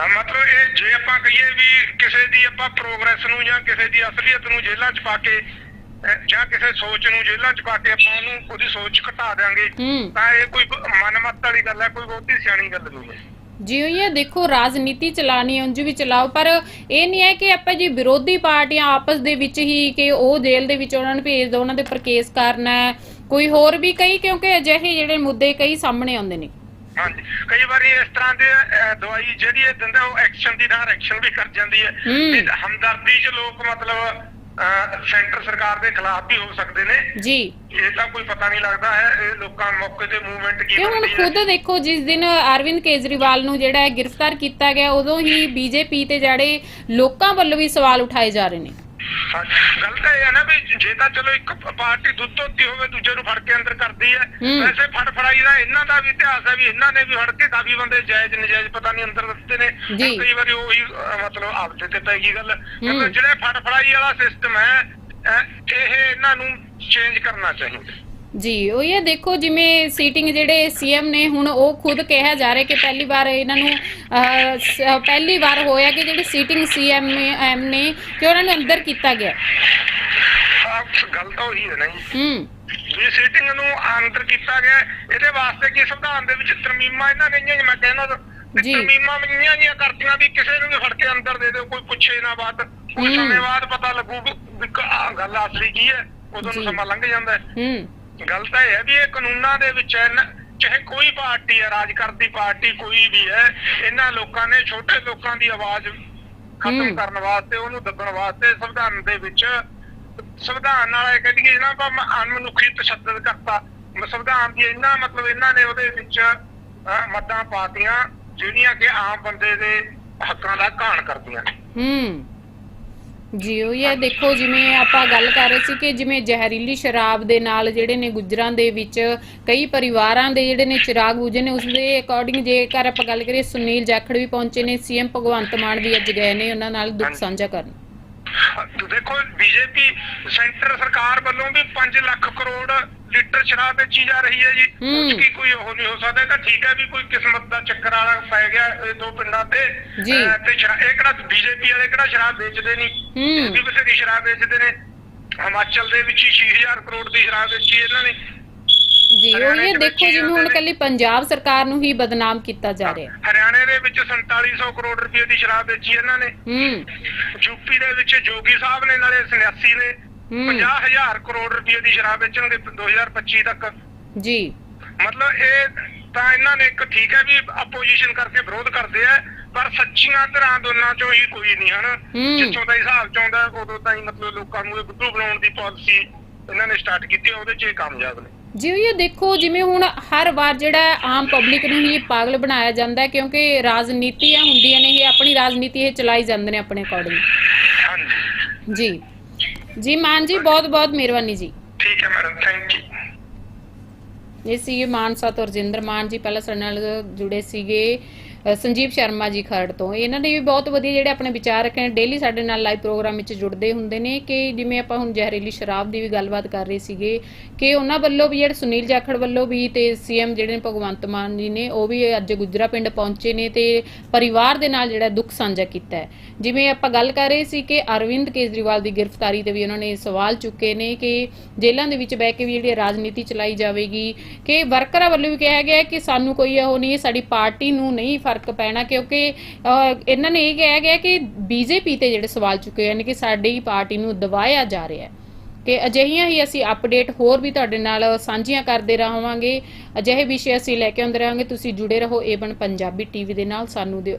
ਹਾਂ, ਮਤਲਬ ਇਹ ਜੇ ਆਪਾਂ ਕਹੀਏ ਵੀ ਕਿਸੇ ਦੀ ਆਪਾਂ ਪ੍ਰੋਗਰੈਸ ਨੂੰ ਜਾਂ ਕਿਸੇ ਦੀ ਅਸਲੀਅਤ ਨੂੰ ਜੇਲ੍ਹਾਂ 'ਚ ਪਾ ਕੇ ਜਾਂ ਕਿਸੇ ਸੋਚ ਨੂੰ ਜੇਲ੍ਹਾਂ 'ਚ ਪਾ ਕੇ ਆਪਾਂ ਉਹਨੂੰ ਉਹਦੀ ਸੋਚ ਘਟਾ ਦਿਆਂਗੇ ਤਾਂ ਇਹ ਕੋਈ ਮਨਮਤ ਵਾਲੀ ਗੱਲ ਹੈ ਕੋਈ ਬਹੁਤੀ ਸਿਆਣੀ ਗੱਲ ਨਹੀਂ ਹੈ। ਜੀ ਉਹ ਇਹ ਦੇਖੋ ਰਾਜਨੀਤੀ ਚਲਾਣੀ ਉਂਝ ਵੀ ਚਲਾਓ ਪਰ ਇਹ ਨਹੀਂ ਹੈ ਕਿ ਆਪਾਂ ਜੀ ਵਿਰੋਧੀ ਪਾਰਟੀਆਂ ਆਪਸ ਦੇ ਵਿੱਚ ਹੀ ਕਿ ਉਹ ਜੇਲ੍ਹ ਦੇ ਵਿੱਚ ਉਹਨਾਂ ਨੂੰ ਭੇਜ ਦੋ ਉਹਨਾਂ ਦੇ ਉੱਪਰ ਕੇਸ ਕਰਨਾ ਹੈ। ਕੋਈ ਹੋਰ ਵੀ ਕਈ ਕਿਉਂਕਿ ਅਜਿਹੇ ਜਿਹੜੇ ਮੁੱਦੇ ਕਈ ਸਾਹਮਣੇ ਆਉਂਦੇ ਨੇ। ਹਾਂਜੀ ਕਈ ਵਾਰੀ ਇਸ ਤਰ੍ਹਾਂ ਦੇ ਅਹ, ਦਵਾਈ ਜਿਹੜੀ ਇਹ ਦਿੰਦਾ ਉਹ ਐਕਸ਼ਨ ਦੀ ਥਾਂ ਐਕਸ਼ਨ ਵੀ ਕਰ ਜਾਂਦੀ ਹੈ। ਤੇ ਹਮਦਰਦੀ 'ਚ ਲੋਕ ਮਤਲਬ ਸੈਂਟਰ ਸਰਕਾਰ ਦੇ ਖਿਲਾਫ ਵੀ ਹੋ ਸਕਦੇ ਨੇ। ਜੀ। ਇਹ ਤਾਂ ਕੋਈ ਪਤਾ ਨਹੀਂ ਲੱਗਦਾ ਹੈ ਇਹ ਲੋਕਾਂ ਮੌਕੇ ਤੇ ਮੂਵਮੈਂਟ ਕੀ ਹੁਣ ਖੁਦ ਦੇਖੋ ਜਿਸ ਦਿਨ ਅਰਵਿੰਦ ਕੇਜਰੀਵਾਲ ਨੂੰ ਜਿਹੜਾ ਹੈ ਗ੍ਰਿਫਤਾਰ ਕੀਤਾ ਗਿਆ ਉਦੋਂ ਹੀ ਬੀਜੇਪੀ ਤੇ ਜਿਹੜੇ ਲੋਕਾਂ ਵੱਲੋਂ ਵੀ ਸਵਾਲ ਉਠਾਏ ਜਾ ਰਹੇ ਨੇ। ਗੱਲ ਤਾਂ ਇਹ ਹੈ ਨਾ ਵੀ ਜੇ ਤਾਂ ਚਲੋ ਇੱਕ ਪਾਰਟੀ ਦੁੱਧ ਧੋਤੀ ਹੋਵੇ ਦੂਜੇ ਨੂੰ ਫੜ ਕੇ ਅੰਦਰ ਕਰਦੀ ਹੈ। ਵੈਸੇ ਫੜ ਫੜਾਈ ਦਾ ਇਹਨਾਂ ਦਾ ਵੀ ਇਤਿਹਾਸ ਹੈ ਵੀ ਇਹਨਾਂ ਨੇ ਵੀ ਫੜ ਕੇ ਕਾਫੀ ਬੰਦੇ ਜਾਇਜ਼ ਨਜਾਇਜ਼ ਪਤਾ ਨਹੀਂ ਅੰਦਰ ਦਿੱਤੇ ਨੇ। ਕਈ ਵਾਰੀ ਉਹੀ ਮਤਲਬ ਆਪਦੇ ਤੇ ਪੈ ਗਈ ਗੱਲ। ਜਿਹੜੇ ਫੜ ਫੜਾਈ ਵਾਲਾ ਸਿਸਟਮ ਹੈ ਇਹ ਇਹਨਾਂ ਨੂੰ ਚੇਂਜ ਕਰਨਾ ਚਾਹੀਦਾ। ਜੀ ਉਹ ਇਹ ਦੇਖੋ ਜਿਵੇਂ ਸੀਟਿੰਗ ਜਿਹੜੇ ਸੀਐਮ ਨੇ ਹੁਣ ਉਹ ਖੁਦ ਕਿਹਾ ਜਾ ਰਿਹਾ ਕਿ ਪਹਿਲੀ ਵਾਰ ਇਹਨਾਂ ਨੂੰ ਅਹ, ਸ- ਪਹਿਲੀ ਵਾਰ ਹੋਇਆ ਕਿ ਜਿਹੜੇ ਸੀਟਿੰਗ ਸੀਐਮ ਨੇ ਐਮ ਨੇ ਕਿ ਉਹਨਾਂ ਨੂੰ ਅੰਦਰ ਕੀਤਾ ਗਿਆ ਆਹ ਗੱਲ ਤਾਂ ਉਹੀ ਹੈ ਨਾ ਜੀ ਹੂੰ ਵੀ ਸੀਟਿੰਗ ਨੂੰ ਅੰਦਰ ਕੀਤਾ ਗਿਆ ਇਹਦੇ ਵਾਸਤੇ ਕੀ ਸੰਵਿਧਾਨ ਦੇ ਵਿੱਚ ਤਰਮੀਮਾਂ ਇਹਨਾਂ ਨੇ ਜਿਹੀਆਂ ਮੈਂ ਕਹਿੰਦਾ ਤਾਂ ਵੀ ਜੀ। ਤਰਮੀਮਾਂ ਇੰਨੀਆਂ ਜੀਆਂ ਕਰਤੀਆਂ ਵੀ ਕਿਸੇ ਨੂੰ ਵੀ ਫੜ ਕੇ ਅੰਦਰ ਦੇ ਦਿਓ ਕੋਈ ਪੁੱਛੇ ਨਾ ਬਾਤ ਕੋਈ ਹੂੰ। ਸਮੇਂ ਬਾਅਦ ਪਤਾ ਲੱਗੂ ਵੀ ਵੀ ਕ- ਆਹ ਗੱਲ ਅਸਲੀ ਕੀ ਹੈ ਉਦੋਂ ਨੂੰ ਜੀ। ਸਮਾਂ ਲੰਘ ਜਾਂਦਾ ਹੈ ਹੂੰ ਗੱਲ ਤਾਂ ਇਹ ਹੈ ਵੀ ਇਹ ਕਾਨੂੰਨਾਂ ਦੇ ਵਿੱਚ ਚਾਹੇ ਕੋਈ ਪਾਰਟੀ ਹੈ ਰਾਜ ਕਰਦੀ ਪਾਰਟੀ ਕੋਈ ਵੀ ਹੈ ਇਹਨਾਂ ਲੋਕਾਂ ਨੇ ਛੋਟੇ ਲੋਕਾਂ ਦੀ ਆਵਾਜ਼ ਖਤਮ। ਕਰਨ ਵਾਸਤੇ ਉਹਨੂੰ ਦੱਬਣ ਵਾਸਤੇ ਸੰਵਿਧਾਨ ਦੇ ਵਿੱਚ ਸੰਵਿਧਾਨ ਨਾਲ ਇਹ ਕਹਿੰਦੀ ਨਾ ਆਪਾਂ ਅਨਮਨੁੱਖੀ ਤਸ਼ੱਦਦ ਕਰਤਾ। ਸੰਵਿਧਾਨ ਦੀ ਇਹਨਾਂ ਮਤਲਬ ਇਹਨਾਂ ਨੇ ਉਹਦੇ ਵਿੱਚ ਮੱਦਾਂ ਪਾਤੀਆਂ ਜਿਹੜੀਆਂ ਕਿ ਆਮ ਬੰਦੇ ਦੇ ਹੱਕਾਂ ਦਾ ਘਾਣ ਕਰਦੀਆਂ ਨੇ। ਹੂੰ। ਜੀ ਉਹ ਇਹ ਦੇਖੋ ਜਿਵੇਂ ਆਪਾਂ ਗੱਲ ਕਰ ਰਹੇ ਸੀ ਕਿ ਜਿਵੇਂ ਜ਼ਹਿਰੀਲੀ ਸ਼ਰਾਬ ਦੇ ਨਾਲ ਜਿਹੜੇ ਨੇ ਗੁਜਰਾਂ ਦੇ ਵਿੱਚ ਕਈ ਪਰਿਵਾਰਾਂ ਦੇ ਜਿਹੜੇ ਨੇ ਚਿਰਾਗ ਬੁਝੇ ਨੇ ਉਸ ਦੇ ਅਕੋਰਡਿੰਗ ਜੇਕਰ ਆਪਾਂ ਗੱਲ ਕਰੀਏ ਸੁਨੀਲ ਜਾਖੜ ਵੀ ਪਹੁੰਚੇ ਨੇ ਸੀਐਮ ਭਗਵੰਤ ਮਾਨ ਵੀ ਅੱਜ ਗਏ ਨੇ ਉਹਨਾਂ ਨਾਲ ਦੁੱਖ। ਸਾਂਝਾ ਕਰਨ ਦੇਖੋ ਬੀਜੇਪੀ ਸੈਂਟਰ ਸਰਕਾਰ ਵੱਲੋਂ ਵੀ 5 ਲੱਖ ਕਰੋੜ ਲੀਟਰ ਸ਼ਰਾਬ ਵੇਚੀ ਜਾ ਰਹੀ ਹੈ ਜੀ। ਹੂੰ। ਉਸ ਕੀ ਕੋਈ ਉਹ ਨਹੀਂ ਹੋ ਸਕਦਾ। ਇਹ ਤਾਂ ਠੀਕ ਹੈ ਵੀ ਕੋਈ ਕਿਸਮਤ ਦਾ ਚੱਕਰ ਵਾਲਾ ਪੈ ਗਿਆ ਇਹ ਦੋ ਪਿੰਡਾਂ ਤੇ। ਜੀ। ਅਹ ਤੇ ਸ਼ਰਾ- ਇਹ ਕਿਹੜਾ ਬੀਜੇਪੀ ਵਾਲੇ ਕਿਹੜਾ ਸ਼ਰਾਬ ਵੇਚਦੇ ਨਹੀਂ? ਹੂੰ। ਇਹ ਵੀ ਬਥੇਰੀ ਸ਼ਰਾਬ ਵੇਚਦੇ ਨੇ। ਹਿਮਾਚਲ ਦੇ ਵਿੱਚ ਹੀ 6000 ਕਰੋੜ ਦੀ ਸ਼ਰਾਬ ਵੇਚੀ ਇਹਨਾਂ ਨੇ। ਜੀ ਉਹ ਦੇ ਵਿੱਚ ਦੇਖੋ ਜਿਵੇਂ ਹੁਣ। ਕੱਲੀ ਪੰਜਾਬ ਸਰਕਾਰ ਨੂੰ ਹੀ ਬਦਨਾਮ ਕੀਤਾ ਜਾ ਰਿਹਾ। ਹਰਿਆਣੇ ਦੇ ਵਿੱਚ 4700 ਕਰੋੜ ਰੁਪਏ ਦੀ ਸ਼ਰਾਬ ਵੇਚੀ ਇਹਨਾਂ ਨੇ। ਹੂੰ। ਯੂਪੀ ਦੇ ਵਿੱਚ ਜੋਗੀ ਸਾਹਿਬ ਨੇ ਨਾਲੇ ਸੰਨਿਆਸੀ ਨੇ। ਹੂੰ 50000 ਕਰੋੜ ਰੁਪਏ ਦੀ ਸ਼ਰਾਬ ਵੇਚਣਗੇ 2025 ਤੱਕ। ਜੀ। ਮਤਲਬ ਇਹ ਤਾਂ ਇਹਨਾਂ ਨੇ ਇੱਕ ਠੀਕ ਹੈ ਵੀ ਆਪੋਜੀਸ਼ਨ ਕਰਕੇ ਵਿਰੋਧ ਕਰਦੇ ਆ ਪਰ ਸੱਚੀਆਂ ਧਿਰਾਂ ਦੋਨਾਂ ਚੋਂ ਹੀ ਕੋਈ ਨਹੀਂ ਹਨ। ਜਿੱਥੋਂ ਦਾ ਹਿਸਾਬ ਚਾਉਂਦਾ ਉਦੋਂ ਤਾਂ ਹੀ ਮਤਲਬ ਲੋਕਾਂ ਨੂੰ ਬੁੱਧੂ ਬਣਾਉਣ ਦੀ ਪਾਲਿਸੀ ਇਹਨਾਂ ਨੇ ਸਟਾਰਟ ਕੀਤੀ ਉਹਦੇ 'ਚ ਇਹ ਕਾਮਯਾਬ ਨੇ। ਜੀ ਇਹ ਦੇਖੋ ਜਿਵੇਂ ਹੁਣ ਹਰ ਵਾਰ ਜਿਹੜਾ ਆਮ ਪਬਲਿਕ ਨੂੰ ਹੀ ਪਾਗਲ ਬਣਾਇਆ ਜਾਂਦਾ ਹੈ ਕਿਉਂਕਿ ਰਾਜਨੀਤੀਆਂ ਹੁੰਦੀਆਂ ਨੇ ਇਹ ਆਪਣੀ ਰਾਜਨੀਤੀ ਇਹ ਚਲਾਈ ਜਾਂਦੇ ਨੇ ਆਪਣੇ ਅਕੋਰਡਿੰਗ ਹਾਂਜੀ। ਜੀ। ਜੀ ਮਾਨ ਜੀ ਬਹੁਤ ਬਹੁਤ ਮਿਹਰਬਾਨੀ ਜੀ। ਠੀਕ ਹੈ ਮੈਡਮ ਥੈਂਕ ਯੂ ਇਹ ਸੀਗੇ ਮਾਨਸਾ ਤੋਂ ਰਜਿੰਦਰ ਮਾਨ ਜੀ ਪਹਿਲਾਂ ਸਾਡੇ ਨਾਲ ਜੁੜੇ ਸੀਗੇ। ਸੰਜੀਵ ਸ਼ਰਮਾ ਜੀ ਖਰੜ ਤੋਂ। ਇਹਨਾਂ ਨੇ ਵੀ ਬਹੁਤ ਵਧੀਆ ਜਿਹੜੇ ਆਪਣੇ ਵਿਚਾਰ ਰੱਖੇ ਨੇ ਡੇਲੀ ਸਾਡੇ ਨਾਲ ਲਾਈਵ ਪ੍ਰੋਗਰਾਮ ਵਿੱਚ ਜੁੜਦੇ ਹੁੰਦੇ ਨੇ ਕਿ ਜਿਵੇਂ ਆਪਾਂ ਹੁਣ ਜ਼ਹਿਰੀਲੀ ਸ਼ਰਾਬ ਦੀ ਵੀ ਗੱਲਬਾਤ ਕਰ ਰਹੇ ਸੀਗੇ ਕਿ ਉਹਨਾਂ ਵੱਲੋਂ ਵੀ ਜਿਹੜੇ ਸੁਨੀਲ ਜਾਖੜ ਵੱਲੋਂ ਵੀ ਤੇ ਸੀਐਮ ਜਿਹੜੇ ਨੇ ਭਗਵੰਤ ਮਾਨ ਜੀ ਨੇ, ਉਹ ਵੀ ਅੱਜ ਗੁਜਰਾ ਪਿੰਡ ਪਹੁੰਚੇ ਨੇ ਤੇ ਪਰਿਵਾਰ ਦੇ ਨਾਲ ਜਿਹੜਾ ਦੁੱਖ ਸਾਂਝਾ ਕੀਤਾ ਹੈ। ਜਿਵੇਂ ਆਪਾਂ ਗੱਲ ਕਰ ਰਹੇ ਸੀ ਕਿ ਅਰਵਿੰਦ ਕੇਜਰੀਵਾਲ ਦੀ ਗ੍ਰਿਫਤਾਰੀ ਤੇ ਵੀ ਉਹਨਾਂ ਨੇ ਸਵਾਲ ਚੁੱਕੇ ਨੇ ਕਿ ਜੇਲ੍ਹਾਂ ਦੇ ਵਿੱਚ ਬਹਿ ਕੇ ਵੀ ਜਿਹੜੀ ਰਾਜਨੀਤੀ ਚਲਾਈ ਜਾਵੇਗੀ, ਕਿ ਵਰਕਰਾਂ ਵੱਲੋਂ ਵੀ ਕਿਹਾ ਗਿਆ ਕਿ ਸਾਨੂੰ ਕੋਈ ਉਹ ਨਹੀਂ, ਸਾਡੀ ਪਾਰਟੀ ਨੂੰ ਨਹੀਂ ਫ਼ਰਕ ਪੈਣਾ, ਕਿਉਂਕਿ ਇਹਨਾਂ ਨੇ ਇਹ ਕਿਹਾ ਗਿਆ ਕਿ ਬੀਜੇਪੀ ਤੇ ਜਿਹੜੇ ਸਵਾਲ ਚੁੱਕੇ ਹਨ ਕਿ ਸਾਡੀ ਪਾਰਟੀ ਨੂੰ ਦਬਾਇਆ ਜਾ ਰਿਹਾ ਹੈ। ਕਿ ਅਜਿਹੀਆਂ ਹੀ ਅਸੀਂ ਅਪਡੇਟ ਹੋਰ ਵੀ ਤੁਹਾਡੇ ਨਾਲ ਸਾਂਝੀਆਂ ਕਰਦੇ ਰਹਾਂਗੇ। ਅਜਿਹੇ ਵਿਸ਼ੇ ਅਸੀਂ ਲੈ ਕੇ ਆਉਂਦੇ ਰਹਾਂਗੇ। ਤੁਸੀਂ ਜੁੜੇ ਰਹੋ ਏਵਨ ਪੰਜਾਬੀ ਟੀਵੀ ਦੇ ਨਾਲ। ਸਾਨੂੰ ਦਿਓ